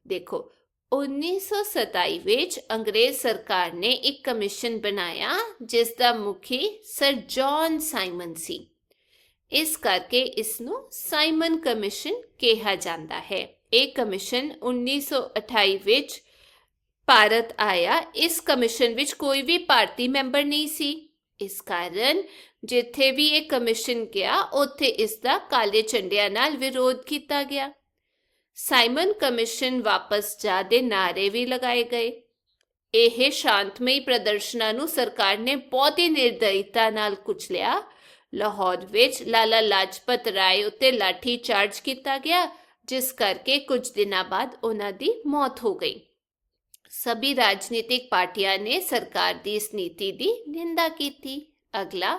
ਦੇਖੋ 1927 ਵਿੱਚ ਅੰਗਰੇਜ਼ ਸਰਕਾਰ ਨੇ ਇੱਕ ਕਮਿਸ਼ਨ ਬਣਾਇਆ, ਜਿਸ ਦਾ ਮੁਖੀ ਸਰ ਜੌਨ ਸਾਈਮਨ ਸੀ। ਇਸ ਕਰਕੇ ਇਸ ਨੂੰ ਸਾਈਮਨ ਕਮਿਸ਼ਨ ਕਿਹਾ ਜਾਂਦਾ ਹੈ। ਇਹ ਕਮਿਸ਼ਨ 1928 ਵਿੱਚ ਭਾਰਤ ਆਇਆ। ਇਸ ਕਮਿਸ਼ਨ ਵਿੱਚ ਕੋਈ ਵੀ ਭਾਰਤੀ ਮੈਂਬਰ ਨਹੀਂ ਸੀ। ਇਸ ਕਾਰਨ ਜਿੱਥੇ ਵੀ ਇਹ ਕਮਿਸ਼ਨ ਗਿਆ, ਉੱਥੇ ਇਸ ਦਾ ਕਾਲੇ ਝੰਡਿਆਂ ਨਾਲ ਵਿਰੋਧ ਕੀਤਾ ਗਿਆ। ਸਾਈਮਨ ਕਮਿਸ਼ਨ ਵਾਪਸ ਜਾ ਦੇ ਨਾਰੇ ਵੀ ਲਗਾਏ ਗਏ। ਇਹ ਸ਼ਾਂਤਮਈ ਪ੍ਰਦਰਸ਼ਨਾਂ ਨੂੰ ਸਰਕਾਰ ਨੇ ਬਹੁਤ ਹੀ ਨਿਰਦਇਤਾ ਨਾਲ ਕੁਚਲਿਆ। ਲਾਹੌਰ ਵਿੱਚ ਲਾਲਾ ਲਾਜਪਤ ਰਾਏ ਉੱਤੇ ਲਾਠੀ ਚਾਰਜ ਕੀਤਾ ਗਿਆ ਜਿਸ ਕਰਕੇ ਕੁਝ ਦਿਨਾਂ ਬਾਅਦ ਉਹਨਾਂ ਦੀ ਮੌਤ ਹੋ ਗਈ ਸਭੀ ਰਾਜਨੀਤਿਕ ਪਾਰਟੀਆਂ ਨੇ ਸਰਕਾਰ ਦੀ ਇਸ ਨੀਤੀ ਦੀ ਨਿੰਦਾ ਕੀਤੀ ਅਗਲਾ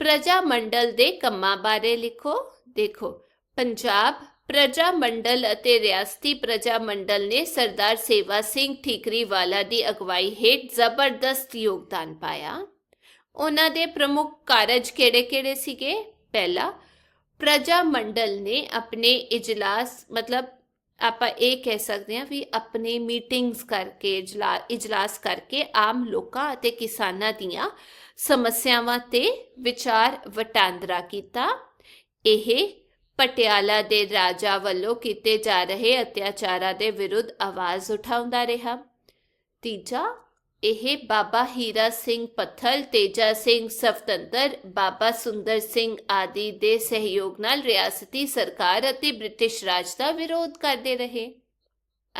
ਪ੍ਰਜਾ ਮੰਡਲ ਦੇ ਕੰਮਾਂ ਬਾਰੇ ਲਿਖੋ ਦੇਖੋ ਪੰਜਾਬ ਪ੍ਰਜਾ ਮੰਡਲ ਅਤੇ ਰਿਆਸਤੀ ਪ੍ਰਜਾ ਮੰਡਲ ਨੇ ਸਰਦਾਰ ਸੇਵਾ ਸਿੰਘ ਠੀਕਰੀਵਾਲਾ ਦੀ ਅਗਵਾਈ ਹੇਠ ਜ਼ਬਰਦਸਤ ਯੋਗਦਾਨ ਪਾਇਆ ਉਹਨਾਂ ਦੇ ਪ੍ਰਮੁੱਖ ਕਾਰਜ ਕਿਹੜੇ-ਕਿਹੜੇ ਸੀਗੇ? ਪਹਿਲਾ, ਪ੍ਰਜਾ ਮੰਡਲ ਨੇ ਆਪਣੇ ਇਜਲਾਸ, ਮਤਲਬ ਆਪਾਂ ਇਹ ਕਹਿ ਸਕਦੇ ਹਾਂ ਵੀ ਆਪਣੇ ਮੀਟਿੰਗਸ ਕਰਕੇ, ਇਜਲਾ, ਇਜਲਾਸ ਕਰਕੇ ਆਮ ਲੋਕਾਂ ਅਤੇ ਕਿਸਾਨਾਂ ਦੀਆਂ ਸਮੱਸਿਆਵਾਂ ਤੇ ਵਿਚਾਰ ਵਟਾਂਦਰਾ ਕੀਤਾ। ਇਹ ਪਟਿਆਲਾ ਦੇ ਰਾਜਾ ਵੱਲੋਂ ਕੀਤੇ ਜਾ ਰਹੇ ਅਤਿਆਚਾਰਾਂ ਦੇ ਵਿਰੁੱਧ ਆਵਾਜ਼ ਉਠਾਉਂਦਾ ਰਿਹਾ। ਤੀਜਾ ਇਹ ਬਾਬਾ ਹੀਰਾ ਸਿੰਘ ਪੱਥਲ ਤੇਜਾ ਸਿੰਘ ਸਫਤੰਤਰ ਬਾਬਾ ਸੁੰਦਰ ਸਿੰਘ ਆਦਿ ਦੇ ਸਹਿਯੋਗ ਨਾਲ ਰਿਆਸਤੀ ਸਰਕਾਰ ਅਤੇ ਬ੍ਰਿਟਿਸ਼ ਰਾਜ ਦਾ ਵਿਰੋਧ ਕਰਦੇ ਰਹੇ।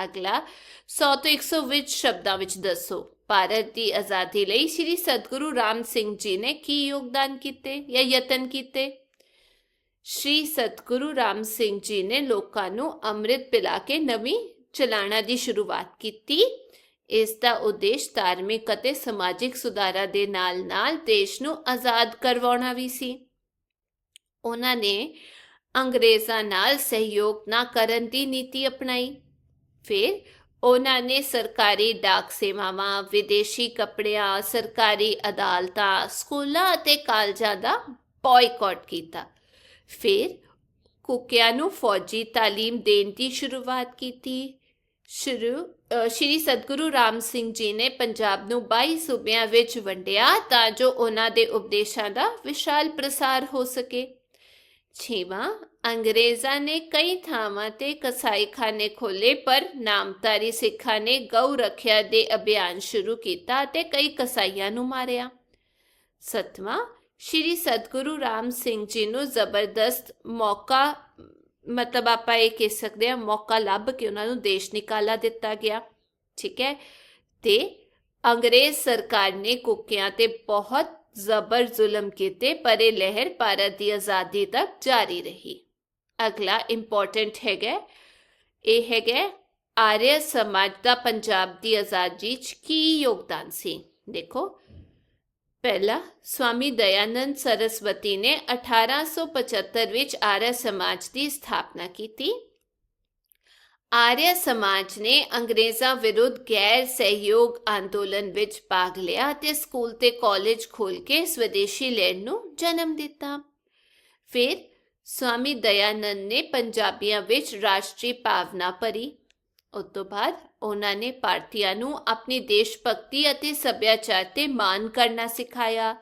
ਅਗਲਾ 100 ਤੋਂ 120 ਸ਼ਬਦਾਂ ਵਿੱਚ ਦੱਸੋ। ਭਾਰਤ ਦੀ ਆਜ਼ਾਦੀ ਲਈ ਸ੍ਰੀ ਸਤਿਗੁਰੂ ਰਾਮ ਸਿੰਘ ਜੀ ਨੇ ਕੀ ਯੋਗਦਾਨ ਕੀਤੇ ਜਾਂ ਯਤਨ ਕੀਤੇ? ਸ਼੍ਰੀ ਸਤਿਗੁਰੂ ਰਾਮ ਸਿੰਘ ਜੀ ਨੇ ਲੋਕਾਂ ਨੂੰ ਅੰਮ੍ਰਿਤ ਪਿਲਾ ਕੇ ਨਵੀਂ ਚਲਾਣਾ ਦੀ ਸ਼ੁਰੂਆਤ ਕੀਤੀ। ਇਸ ਦਾ ਉਦੇਸ਼ ਧਾਰਮਿਕ ਅਤੇ ਸਮਾਜਿਕ ਸੁਧਾਰਾਂ ਦੇ ਨਾਲ-ਨਾਲ ਦੇਸ਼ ਨੂੰ ਆਜ਼ਾਦ ਕਰਵਾਉਣਾ ਵੀ ਸੀ। ਉਹਨਾਂ ਨੇ ਅੰਗਰੇਜ਼ਾਂ ਨਾਲ ਸਹਿਯੋਗ ਨਾ ਕਰਨ ਦੀ ਨੀਤੀ ਅਪਣਾਈ। ਫਿਰ ਉਹਨਾਂ ਨੇ ਸਰਕਾਰੀ ਡਾਕ ਸੇਵਾਵਾਂ, ਵਿਦੇਸ਼ੀ ਕੱਪੜਿਆਂ, ਸਰਕਾਰੀ ਅਦਾਲਤਾਂ, ਸਕੂਲਾਂ ਅਤੇ ਕਾਲਜਾਂ ਦਾ ਬਾਇਕਾਟ ਕੀਤਾ। ਫਿਰ ਕੁੱਕਿਆਂ ਨੂੰ ਫੌਜੀ ਤਾਲੀਮ ਦੇਣ ਦੀ ਸ਼ੁਰੂਆਤ ਕੀਤੀ। ਸ਼ੁਰੂ ਸ਼੍ਰੀ ਸਤਗੁਰੂ ਰਾਮ ਸਿੰਘ ਜੀ ਨੇ ਪੰਜਾਬ ਨੂੰ 22 ਸੂਬਿਆਂ ਵਿੱਚ ਵੰਡਿਆ ਤਾਂ ਜੋ ਉਹਨਾਂ ਦੇ ਉਪਦੇਸ਼ਾਂ ਦਾ ਵਿਸ਼ਾਲ ਪ੍ਰਸਾਰ ਹੋ ਸਕੇ। ਛੇਵਾਂ, ਅੰਗਰੇਜ਼ਾਂ ਨੇ ਕਈ ਥਾਵਾਂ ਤੇ ਕਸਾਈਖਾਨੇ ਖੋਲੇ ਪਰ ਨਾਮਧਾਰੀ ਸਿੱਖਾਂ ਨੇ ਗਊ ਰੱਖਿਆ ਦੇ ਅਭਿਆਨ ਸ਼ੁਰੂ ਕੀਤਾ ਤੇ ਕਈ ਕਸਾਈਆਂ ਨੂੰ ਮਾਰਿਆ। ਸਤਵਾਂ, ਸ਼੍ਰੀ ਸਤਗੁਰੂ ਰਾਮ ਸਿੰਘ ਜੀ ਨੂੰ ਜ਼ਬਰਦਸਤ ਮੌਕਾ ਮਤਲਬ ਆਪਾਂ ਇਹ ਕਹਿ ਸਕਦੇ ਹਾਂ, ਮੌਕਾ ਲੱਭ ਕੇ ਉਹਨਾਂ ਨੂੰ ਦੇਸ਼ ਨਿਕਾਲਾ ਦਿੱਤਾ ਗਿਆ। ਠੀਕ ਹੈ? ਤੇ ਅੰਗਰੇਜ਼ ਸਰਕਾਰ ਨੇ ਕੁੱਕਿਆਂ ਤੇ ਬਹੁਤ ਜ਼ਬਰ ਜ਼ੁਲਮ ਕੀਤੇ, ਪਰ ਇਹ ਲਹਿਰ ਭਾਰਤ ਦੀ ਆਜ਼ਾਦੀ ਤੱਕ ਜਾਰੀ ਰਹੀ। ਅਗਲਾ ਇੰਪੋਰਟੈਂਟ ਹੈਗਾ ਇਹ ਹੈਗਾ ਆਰੀਆ ਸਮਾਜ ਦਾ ਪੰਜਾਬ ਦੀ ਆਜ਼ਾਦੀ 'ਚ ਕੀ ਯੋਗਦਾਨ ਸੀ? ਦੇਖੋ ਪਹਿਲਾ ਸਵਾਮੀ ਦਇਆਨੰਦ ਸਰਸਵਤੀ ਨੇ 1875 ਵਿੱਚ ਆਰਿਆ ਸਮਾਜ ਦੀ ਸਥਾਪਨਾ ਕੀਤੀ ਆਰਿਆ ਸਮਾਜ ਨੇ ਅੰਗਰੇਜ਼ਾਂ ਵਿਰੁੱਧ ਗੈਰ ਸਹਿਯੋਗ ਅੰਦੋਲਨ ਵਿੱਚ ਭਾਗ ਲਿਆ ਤੇ ਸਕੂਲ ਤੇ ਕਾਲਜ ਖੋਲ ਕੇ ਸਵਦੇਸ਼ੀ ਲਹਿਰ ਨੂੰ ਜਨਮ ਦਿੱਤਾ ਫਿਰ ਸਵਾਮੀ ਦਇਆਨੰਦ ਨੇ ਪੰਜਾਬੀਆਂ ਵਿੱਚ ਰਾਸ਼ਟਰੀ ਭਾਵਨਾ ਭਰੀ ਉਸ ਤੋਂ ਬਾਅਦ ਉਹਨਾਂ ਨੇ ਭਾਰਤੀਆਂ ਨੂੰ ਆਪਣੀ ਦੇਸ਼ ਭਗਤੀ ਅਤੇ ਸੱਭਿਆਚਾਰ ਤੇ ਮਾਣ ਕਰਨਾ ਸਿਖਾਇਆ।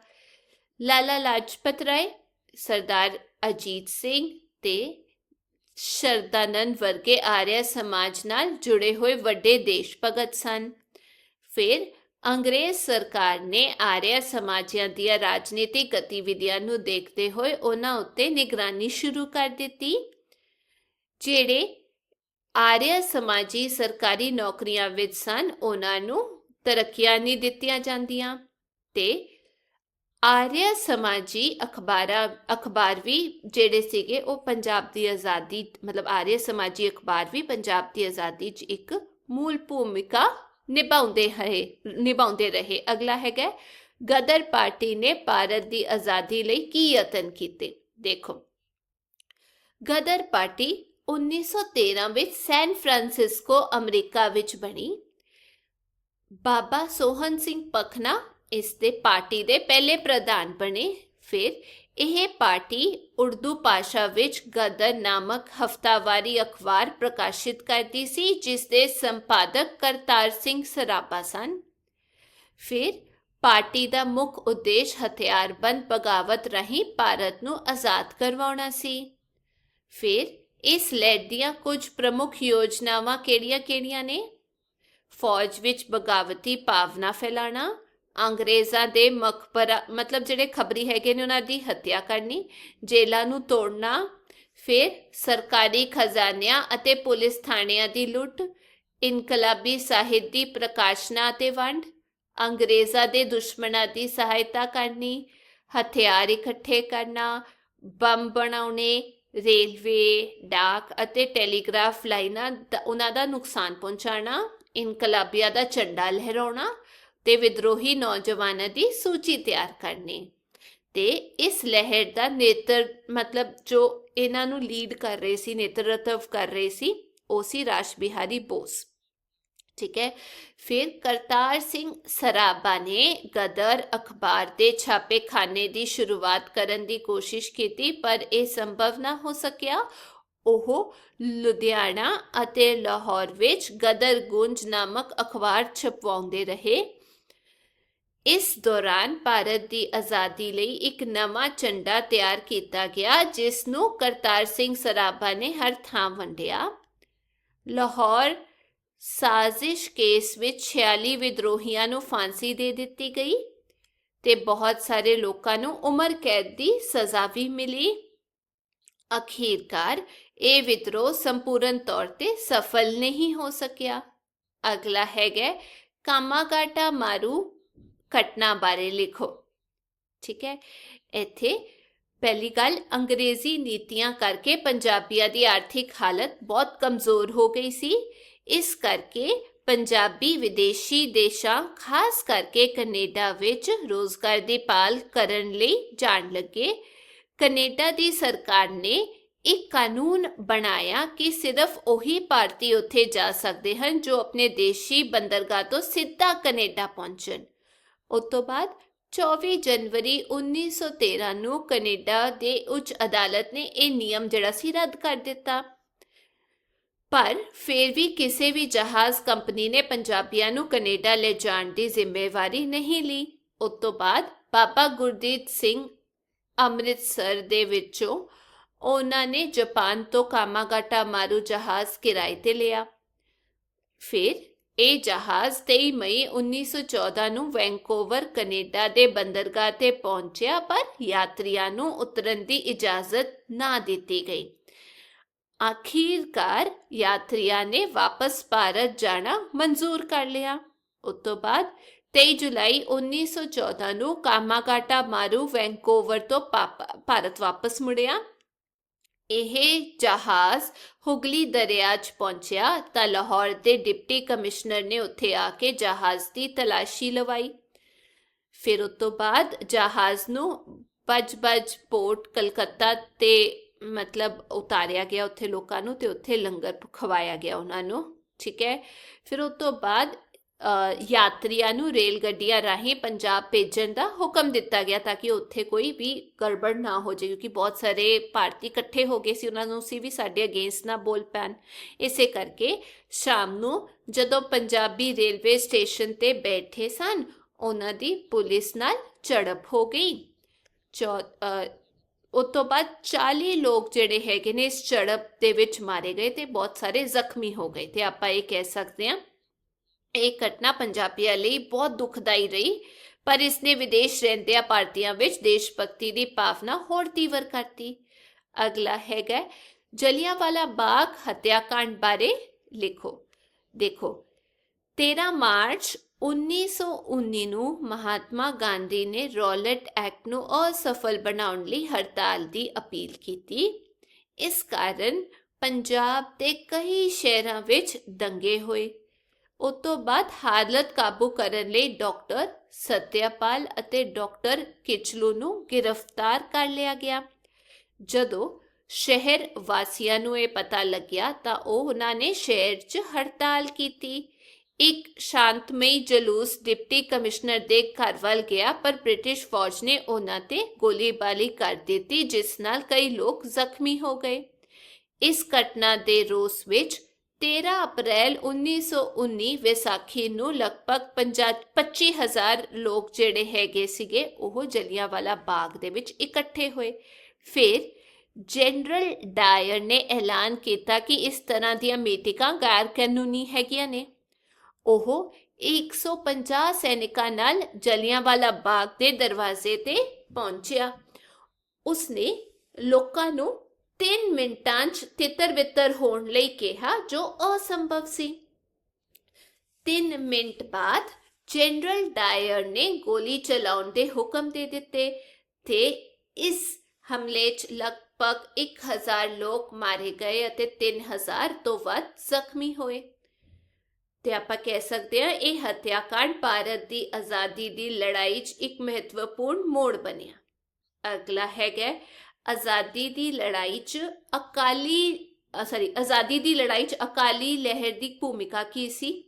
ਲਾਲਾ ਲਾਜਪਤ ਰਾਏ, ਸਰਦਾਰ ਅਜੀਤ ਸਿੰਘ ਤੇ ਸ਼ਰਦਾਨੰਦ ਵਰਗੇ ਆਰਿਆ ਸਮਾਜ ਨਾਲ ਜੁੜੇ ਹੋਏ ਵੱਡੇ ਦੇਸ਼ ਭਗਤ ਸਨ। ਫਿਰ ਅੰਗਰੇਜ਼ ਸਰਕਾਰ ਨੇ ਆਰਿਆ ਸਮਾਜੀਆਂ ਦੀਆਂ ਰਾਜਨੀਤਿਕ ਗਤੀਵਿਧੀਆਂ ਨੂੰ ਦੇਖਦੇ ਹੋਏ ਉਹਨਾਂ ਉੱਤੇ ਨਿਗਰਾਨੀ ਸ਼ੁਰੂ ਕਰ ਦਿੱਤੀ, ਜਿਹੜੇ ਆਰਿਆ ਸਮਾਜੀ ਸਰਕਾਰੀ ਨੌਕਰੀਆਂ ਵਿੱਚ ਸਨ, ਉਹਨਾਂ ਨੂੰ ਤਰੱਕੀਆਂ ਨਹੀਂ ਦਿੱਤੀਆਂ ਜਾਂਦੀਆਂ ਤੇ ਆਰਿਆ ਸਮਾਜੀ ਅਖਬਾਰਾਂ, ਅਖਬਾਰ ਵੀ ਜਿਹੜੇ ਸੀਗੇ ਉਹ ਪੰਜਾਬ ਦੀ ਆਜ਼ਾਦੀ, ਮਤਲਬ ਆਰਿਆ ਸਮਾਜੀ ਅਖਬਾਰ ਵੀ ਪੰਜਾਬ ਦੀ ਆਜ਼ਾਦੀ 'ਚ ਇੱਕ ਮੂਲ ਭੂਮਿਕਾ ਨਿਭਾਉਂਦੇ ਰਹੇ ਨਿਭਾਉਂਦੇ ਰਹੇ। ਅਗਲਾ ਹੈਗਾ ਗਦਰ ਪਾਰਟੀ ਨੇ ਭਾਰਤ ਦੀ ਆਜ਼ਾਦੀ ਲਈ ਕੀ ਯਤਨ ਕੀਤੇ? ਦੇਖੋ, ਗਦਰ ਪਾਰਟੀ 1913 ਵਿੱਚ ਸੈਨ ਫਰਾਂਸਿਸਕੋ ਅਮਰੀਕਾ ਵਿੱਚ ਬਣੀ। ਬਾਬਾ ਸੋਹਨ ਸਿੰਘ ਪਖਨਾ ਇਸ ਦੇ ਪਾਰਟੀ ਦੇ ਪਹਿਲੇ ਪ੍ਰਧਾਨ ਬਣੇ। ਫਿਰ ਇਹ ਪਾਰਟੀ ਉਰਦੂ ਭਾਸ਼ਾ ਵਿੱਚ ਗਦਰ ਨਾਮਕ ਹਫਤਾਵਾਰੀ ਅਖਬਾਰ ਪ੍ਰਕਾਸ਼ਿਤ ਕਰਦੀ ਸੀ, ਜਿਸ ਦੇ ਸੰਪਾਦਕ ਕਰਤਾਰ ਸਿੰਘ ਸਰਾਭਾ ਸਨ। ਫਿਰ ਪਾਰਟੀ ਦਾ ਮੁੱਖ ਉਦੇਸ਼ ਹਥਿਆਰਬੰਦ ਬਗਾਵਤ ਰਾਹੀਂ ਭਾਰਤ ਨੂੰ ਆਜ਼ਾਦ ਕਰਵਾਉਣਾ ਸੀ। ਫਿਰ ਇਸ ਲਹਿਰ ਦੀਆਂ ਕੁਝ ਪ੍ਰਮੁੱਖ ਯੋਜਨਾਵਾਂ ਕਿਹੜੀਆਂ-ਕਿਹੜੀਆਂ ਨੇ? ਫੌਜ ਵਿੱਚ ਬਗਾਵਤੀ ਭਾਵਨਾ ਫੈਲਾਣਾ, ਅੰਗਰੇਜ਼ਾਂ ਦੇ ਮਕਬਰਾ ਮਤਲਬ ਜਿਹੜੇ ਖਬਰੀ ਹੈਗੇ ਨੇ ਉਹਨਾਂ ਦੀ ਹੱਤਿਆ ਕਰਨੀ ਜੇਲਾਂ ਨੂੰ ਤੋੜਨਾ, ਫਿਰ ਸਰਕਾਰੀ ਖਜ਼ਾਨਿਆਂ ਅਤੇ ਪੁਲਿਸ ਥਾਣਿਆਂ ਦੀ ਲੁੱਟ, ਇਨਕਲਾਬੀ ਸਾਹਿਤ ਦੀ ਪ੍ਰਕਾਸ਼ਨਾ ਅਤੇ ਵੰਡ, ਅੰਗਰੇਜ਼ਾਂ ਦੇ ਦੁਸ਼ਮਣਾਂ ਦੀ ਸਹਾਇਤਾ ਕਰਨੀ, ਹਥਿਆਰ ਇਕੱਠੇ ਕਰਨਾ, ਬੰਬ ਬਣਾਉਣੇ ਰੇਲਵੇ, ਡਾਕ ਅਤੇ ਟੈਲੀਗ੍ਰਾਫ ਲਾਈਨਾਂ ਦਾ- ਉਹਨਾਂ ਦਾ ਨੁਕਸਾਨ ਪਹੁੰਚਾਉਣਾ, ਇਨਕਲਾਬੀਆ ਦਾ ਝੰਡਾ ਲਹਿਰਾਉਣਾ ਤੇ ਵਿਦਰੋਹੀ ਨੌਜਵਾਨਾਂ ਦੀ ਸੂਚੀ ਤਿਆਰ ਕਰਨੀ। ਤੇ ਇਸ ਲਹਿਰ ਦਾ ਨੇਤਰ ਮਤਲਬ ਜੋ ਇਹਨਾਂ ਨੂੰ ਲੀਡ ਕਰ ਰਹੇ ਸੀ ਨੇਤਰਤਵ ਕਰ ਰਹੇ ਸੀ, ਉਹ ਸੀ ਰਾਜ ਬਿਹਾਰੀ ਬੋਸ। ਠੀਕ ਹੈ। ਫਿਰ ਕਰਤਾਰ ਸਿੰਘ ਸਰਾਭਾ ਨੇ ਗਦਰ ਅਖਬਾਰ ਦੇ ਛਾਪੇਖਾਨੇ ਦੀ ਸ਼ੁਰੂਆਤ ਕਰਨ ਦੀ ਕੋਸ਼ਿਸ਼ ਕੀਤੀ, ਪਰ ਇਹ ਸੰਭਵ ਨਾ ਹੋ ਸਕਿਆ। ਉਹ ਲੁਧਿਆਣਾ ਅਤੇ ਲਾਹੌਰ ਵਿੱਚ ਗਦਰ ਗੁੰਜ ਨਾਮਕ ਅਖਬਾਰ ਛਪਵਾਉਂਦੇ ਰਹੇ। ਇਸ ਦੌਰਾਨ ਭਾਰਤ ਦੀ ਆਜ਼ਾਦੀ ਲਈ ਇੱਕ ਨਵਾਂ ਝੰਡਾ ਤਿਆਰ ਕੀਤਾ ਗਿਆ, ਜਿਸ ਨੂੰ ਕਰਤਾਰ ਸਿੰਘ ਸਰਾਭਾ ਨੇ ਹਰ ਥਾਂ ਵੰਡਿਆ। ਲਾਹੌਰ ਸਾਜ਼ਿਸ਼ ਕੇਸ ਵਿੱਚ 46 ਵਿਦਰੋਹੀਆਂ ਨੂੰ ਫਾਂਸੀ ਦੇ ਦਿੱਤੀ ਗਈ ਤੇ ਬਹੁਤ ਸਾਰੇ ਲੋਕਾਂ ਨੂੰ ਉਮਰ ਕੈਦ ਦੀ ਸਜ਼ਾ ਵੀ ਮਿਲੀ। ਅਖੀਰਕਾਰ ਇਹ ਵਿਦਰੋਹ ਸੰਪੂਰਨ ਤੌਰ ਤੇ ਸਫਲ ਨਹੀਂ ਹੋ ਸਕਿਆ। ਅਗਲਾ ਹੈਗਾ ਕਾਮਾਗਾਟਾ ਮਾਰੂ ਘਟਨਾ ਬਾਰੇ ਲਿਖੋ। ਠੀਕ ਹੈ, ਇੱਥੇ ਪਹਿਲੀ ਗੱਲ, ਅੰਗਰੇਜ਼ੀ ਨੀਤੀਆਂ ਕਰਕੇ ਪੰਜਾਬੀਆਂ ਦੀ ਆਰਥਿਕ ਹਾਲਤ ਬਹੁਤ ਕਮਜ਼ੋਰ ਹੋ ਗਈ ਸੀ। ਇਸ ਕਰਕੇ ਪੰਜਾਬੀ ਵਿਦੇਸ਼ੀ ਦੇਸ਼ਾਂ, ਖਾਸ ਕਰਕੇ ਕੈਨੇਡਾ ਵਿੱਚ ਰੋਜ਼ਗਾਰ ਦੀ ਭਾਲ ਕਰਨ ਲਈ ਜਾਣ ਲੱਗੇ। ਕੈਨੇਡਾ ਦੀ ਸਰਕਾਰ ਨੇ ਇੱਕ ਕਾਨੂੰਨ ਬਣਾਇਆ ਕਿ ਸਿਰਫ ਉਹੀ ਭਾਰਤੀ ਉੱਥੇ ਜਾ ਸਕਦੇ ਹਨ ਜੋ ਆਪਣੇ ਦੇਸ਼ੀ ਬੰਦਰਗਾਹ ਤੋਂ ਸਿੱਧਾ ਕੈਨੇਡਾ ਪਹੁੰਚਣ। ਉਸ ਤੋਂ ਬਾਅਦ 24 ਜਨਵਰੀ 1913 ਨੂੰ ਕੈਨੇਡਾ ਦੇ ਉੱਚ ਅਦਾਲਤ ਨੇ ਇਹ ਨਿਯਮ ਜਿਹੜਾ ਸੀ ਰੱਦ ਕਰ ਦਿੱਤਾ। ਪਰ ਫਿਰ ਵੀ ਕਿਸੇ ਵੀ ਜਹਾਜ਼ ਕੰਪਨੀ ਨੇ ਪੰਜਾਬੀਆਂ ਨੂੰ ਕੈਨੇਡਾ ਲੈ ਜਾਣ ਦੀ ਜ਼ਿੰਮੇਵਾਰੀ ਨਹੀਂ ਲਈ। ਉਸ ਤੋਂ ਬਾਅਦ ਬਾਬਾ ਗੁਰਦੀਪ ਸਿੰਘ ਅੰਮ੍ਰਿਤਸਰ ਦੇ ਵਿੱਚੋਂ ਉਹਨਾਂ ਨੇ ਜਾਪਾਨ ਤੋਂ ਕਾਮਾਗਾਟਾ ਮਾਰੂ ਜਹਾਜ਼ ਕਿਰਾਏ ਤੇ ਲਿਆ। ਫਿਰ ਇਹ ਜਹਾਜ਼ 23 ਮਈ 1914 ਨੂੰ ਵੈਂਕੂਵਰ ਕੈਨੇਡਾ ਦੇ ਬੰਦਰਗਾਹ ਤੇ ਪਹੁੰਚਿਆ, ਪਰ ਯਾਤਰੀਆਂ ਨੂੰ ਉਤਰਨ ਦੀ ਇਜਾਜ਼ਤ ਨਾ ਦਿੱਤੀ ਗਈ। ਆਖੀਰਕਾਰ ਯਾਤਰੀਆਂ ਨੇ ਵਾਪਸ ਭਾਰਤ ਜਾਣਾ ਮਨਜ਼ੂਰ ਕਰ ਲਿਆ। ਉਸ ਤੋਂ ਬਾਅਦ 23 ਜੁਲਾਈ 1914 ਨੂੰ ਕਾਮਾਗਾਟਾ ਮਾਰੂ ਵੈਂਕੂਵਰ ਤੋਂ ਭਾਰਤ ਵਾਪਸ ਮੁੜਿਆ। ਇਹ ਜਹਾਜ਼ ਹੁਗਲੀ ਦਰਿਆ 'ਚ ਪਹੁੰਚਿਆ ਤਾਂ ਲਾਹੌਰ ਦੇ ਡਿਪਟੀ ਕਮਿਸ਼ਨਰ ਨੇ ਉੱਥੇ ਆ ਕੇ ਜਹਾਜ਼ ਦੀ ਤਲਾਸ਼ੀ ਲਵਾਈ। ਫਿਰ ਉਸ ਤੋਂ ਬਾਅਦ ਜਹਾਜ਼ ਨੂੰ ਬਜ-ਬਜ ਪੋਰਟ ਕਲਕੱਤਾ ਤੇ ਮਤਲਬ ਉਤਾਰਿਆ ਗਿਆ ਉੱਥੇ ਲੋਕਾਂ ਨੂੰ ਤੇ ਉੱਥੇ ਲੰਗਰ ਖਵਾਇਆ ਗਿਆ ਉਹਨਾਂ ਨੂੰ, ਠੀਕ ਹੈ? ਫਿਰ ਉਸ ਤੋਂ ਬਾਅਦ ਯਾਤਰੀਆਂ ਨੂੰ ਰੇਲ ਗੱਡੀਆਂ ਰਾਹੀਂ ਪੰਜਾਬ ਭੇਜਣ ਦਾ ਹੁਕਮ ਦਿੱਤਾ ਗਿਆ ਤਾਂ ਕਿ ਉੱਥੇ ਕੋਈ ਵੀ ਗੜਬੜ ਨਾ ਹੋ ਜਾਏ, ਕਿਉਂਕਿ ਬਹੁਤ ਸਾਰੇ ਭਾਰਤੀ ਇਕੱਠੇ ਹੋ ਗਏ ਸੀ, ਉਹਨਾਂ ਨੂੰ ਸੀ ਵੀ ਸਾਡੇ ਅਗੇਂਸਟ ਨਾ ਬੋਲ ਪੈਣ। ਇਸੇ ਕਰਕੇ ਸ਼ਾਮ ਨੂੰ ਜਦੋਂ ਪੰਜਾਬੀ ਰੇਲਵੇ ਸਟੇਸ਼ਨ ਤੇ ਬੈਠੇ ਸਨ, ਉਹਨਾਂ ਦੀ ਪੁਲਿਸ ਨਾਲ ਝੜਪ ਹੋ ਗਈ। ਚੌ ਉਸ ਤੋਂ ਬਾਅਦ 40 ਲੋਕ ਜਿਹੜੇ ਹੈਗੇ ਨੇ ਇਸ ਝੜਪ ਦੇ ਵਿੱਚ ਮਾਰੇ ਗਏ ਤੇ ਬਹੁਤ ਸਾਰੇ ਜ਼ਖਮੀ ਹੋ ਗਏ ਤੇ ਆਪਾਂ ਇਹ ਕਹਿ ਸਕਦੇ ਹਾਂ, ਇਹ ਘਟਨਾ ਪੰਜਾਬੀਆਂ ਲਈ ਬਹੁਤ ਦੁਖਦਾਈ ਰਹੀ, ਪਰ ਇਸ ਨੇ ਵਿਦੇਸ਼ ਰਹਿੰਦਿਆਂ ਭਾਰਤੀਆਂ ਵਿੱਚ ਦੇਸ਼ ਭਗਤੀ ਦੀ ਭਾਵਨਾ ਹੋਰ ਤੀਵਰ ਕਰਤੀ। ਅਗਲਾ ਹੈਗਾ ਜਲਿਆਂਵਾਲਾ ਬਾਗ ਹੱਤਿਆਕਾਂਡ ਬਾਰੇ ਲਿਖੋ। ਦੇਖੋ 13 ਮਾਰਚ 1919 ਨੂੰ ਮਹਾਤਮਾ ਗਾਂਧੀ ਨੇ ਰੌਲਟ ਐਕਟ ਨੂੰ ਅਸਫਲ ਬਣਾਉਣ ਲਈ ਹੜਤਾਲ ਦੀ ਅਪੀਲ ਕੀਤੀ। ਇਸ ਕਾਰਨ ਪੰਜਾਬ ਦੇ ਕਈ ਸ਼ਹਿਰਾਂ ਵਿੱਚ ਦੰਗੇ ਹੋਏ। ਉਸ ਤੋਂ ਬਾਅਦ ਹਾਲਤ ਕਾਬੂ ਕਰਨ ਲਈ ਡਾਕਟਰ ਸਤਿਆਪਾਲ ਅਤੇ ਡਾਕਟਰ ਕਿਚਲੂ ਨੂੰ ਗ੍ਰਿਫਤਾਰ ਕਰ ਲਿਆ ਗਿਆ। ਜਦੋਂ ਸ਼ਹਿਰ ਵਾਸੀਆਂ ਨੂੰ ਇਹ ਪਤਾ ਲੱਗਿਆ ਤਾਂ ਉਹ ਉਹਨਾਂ ਨੇ ਸ਼ਹਿਰ 'ਚ ਹੜਤਾਲ ਕੀਤੀ। ਇੱਕ ਸ਼ਾਂਤਮਈ ਜਲੂਸ ਡਿਪਟੀ ਕਮਿਸ਼ਨਰ ਦੇ ਘਰ ਵੱਲ ਗਿਆ, ਪਰ ਬ੍ਰਿਟਿਸ਼ ਫੌਜ ਨੇ ਉਹਨਾਂ ਤੇ ਗੋਲੀਬਾਰੀ ਕਰ ਦਿੱਤੀ, ਜਿਸ ਨਾਲ ਕਈ ਲੋਕ ਜ਼ਖਮੀ ਹੋ ਗਏ। ਇਸ ਘਟਨਾ ਦੇ ਰੋਸ ਵਿੱਚ 13 ਅਪ੍ਰੈਲ 1919 ਵਿਸਾਖੀ ਨੂੰ ਲਗਭਗ 25000 ਲੋਕ ਜਿਹੜੇ ਹੈਗੇ ਸੀਗੇ, ਉਹ ਜਲਿਆਂਵਾਲਾ ਬਾਗ ਦੇ ਵਿੱਚ ਇਕੱਠੇ ਹੋਏ। ਫਿਰ ਜਨਰਲ ਡਾਇਰ ਨੇ ਐਲਾਨ ਕੀਤਾ ਕਿ ਇਸ ਤਰ੍ਹਾਂ ਦੀਆਂ ਮੀਟਿੰਗਾਂ ਗੈਰ ਕਾਨੂੰਨੀ ਹੈਗੀਆਂ ਨੇ। ਉਹ 150 ਸੈਨਿਕਾਂ ਨਾਲ ਜਲਿਆਂਵਾਲਾ ਬਾਗ ਦੇ ਦਰਵਾਜ਼ੇ ਤੇ ਪਹੁੰਚਿਆ। ਉਸਨੇ ਲੋਕਾਂ ਨੂੰ 3 ਮਿੰਟਾਂ 'ਚ ਤਿੱਤਰ-ਬਿੱਤਰ ਹੋਣ ਲਈ ਕਿਹਾ, ਜੋ ਅਸੰਭਵ ਸੀ। 3 ਮਿੰਟ ਬਾਅਦ ਜਨਰਲ ਡਾਇਰ ਨੇ ਗੋਲੀ ਚਲਾਉਣ ਦੇ ਹੁਕਮ ਦੇ ਦਿੱਤੇ ਤੇ ਇਸ ਹਮਲੇ 'ਚ ਲਗਭਗ 1000 ਲੋਕ ਮਾਰੇ ਗਏ ਅਤੇ 3000 ਤੋਂ ਵੱਧ ਜ਼ਖਮੀ ਹੋਏ। ਤੇ ਆਪਾਂ ਕਹਿ ਸਕਦੇ ਹਾਂ ਇਹ ਹੱਤਿਆਕਾਂਡ ਭਾਰਤ ਦੀ ਆਜ਼ਾਦੀ ਦੀ ਲੜਾਈ 'ਚ ਇੱਕ ਮਹੱਤਵਪੂਰਨ ਮੋੜ ਬਣਿਆ। ਅਗਲਾ ਹੈਗਾ ਆਜ਼ਾਦੀ ਦੀ ਲੜਾਈ 'ਚ ਅਕਾਲੀ ਸੌਰੀ ਆਜ਼ਾਦੀ ਦੀ ਲੜਾਈ 'ਚ ਅਕਾਲੀ ਲਹਿਰ ਦੀ ਭੂਮਿਕਾ ਕੀ ਸੀ?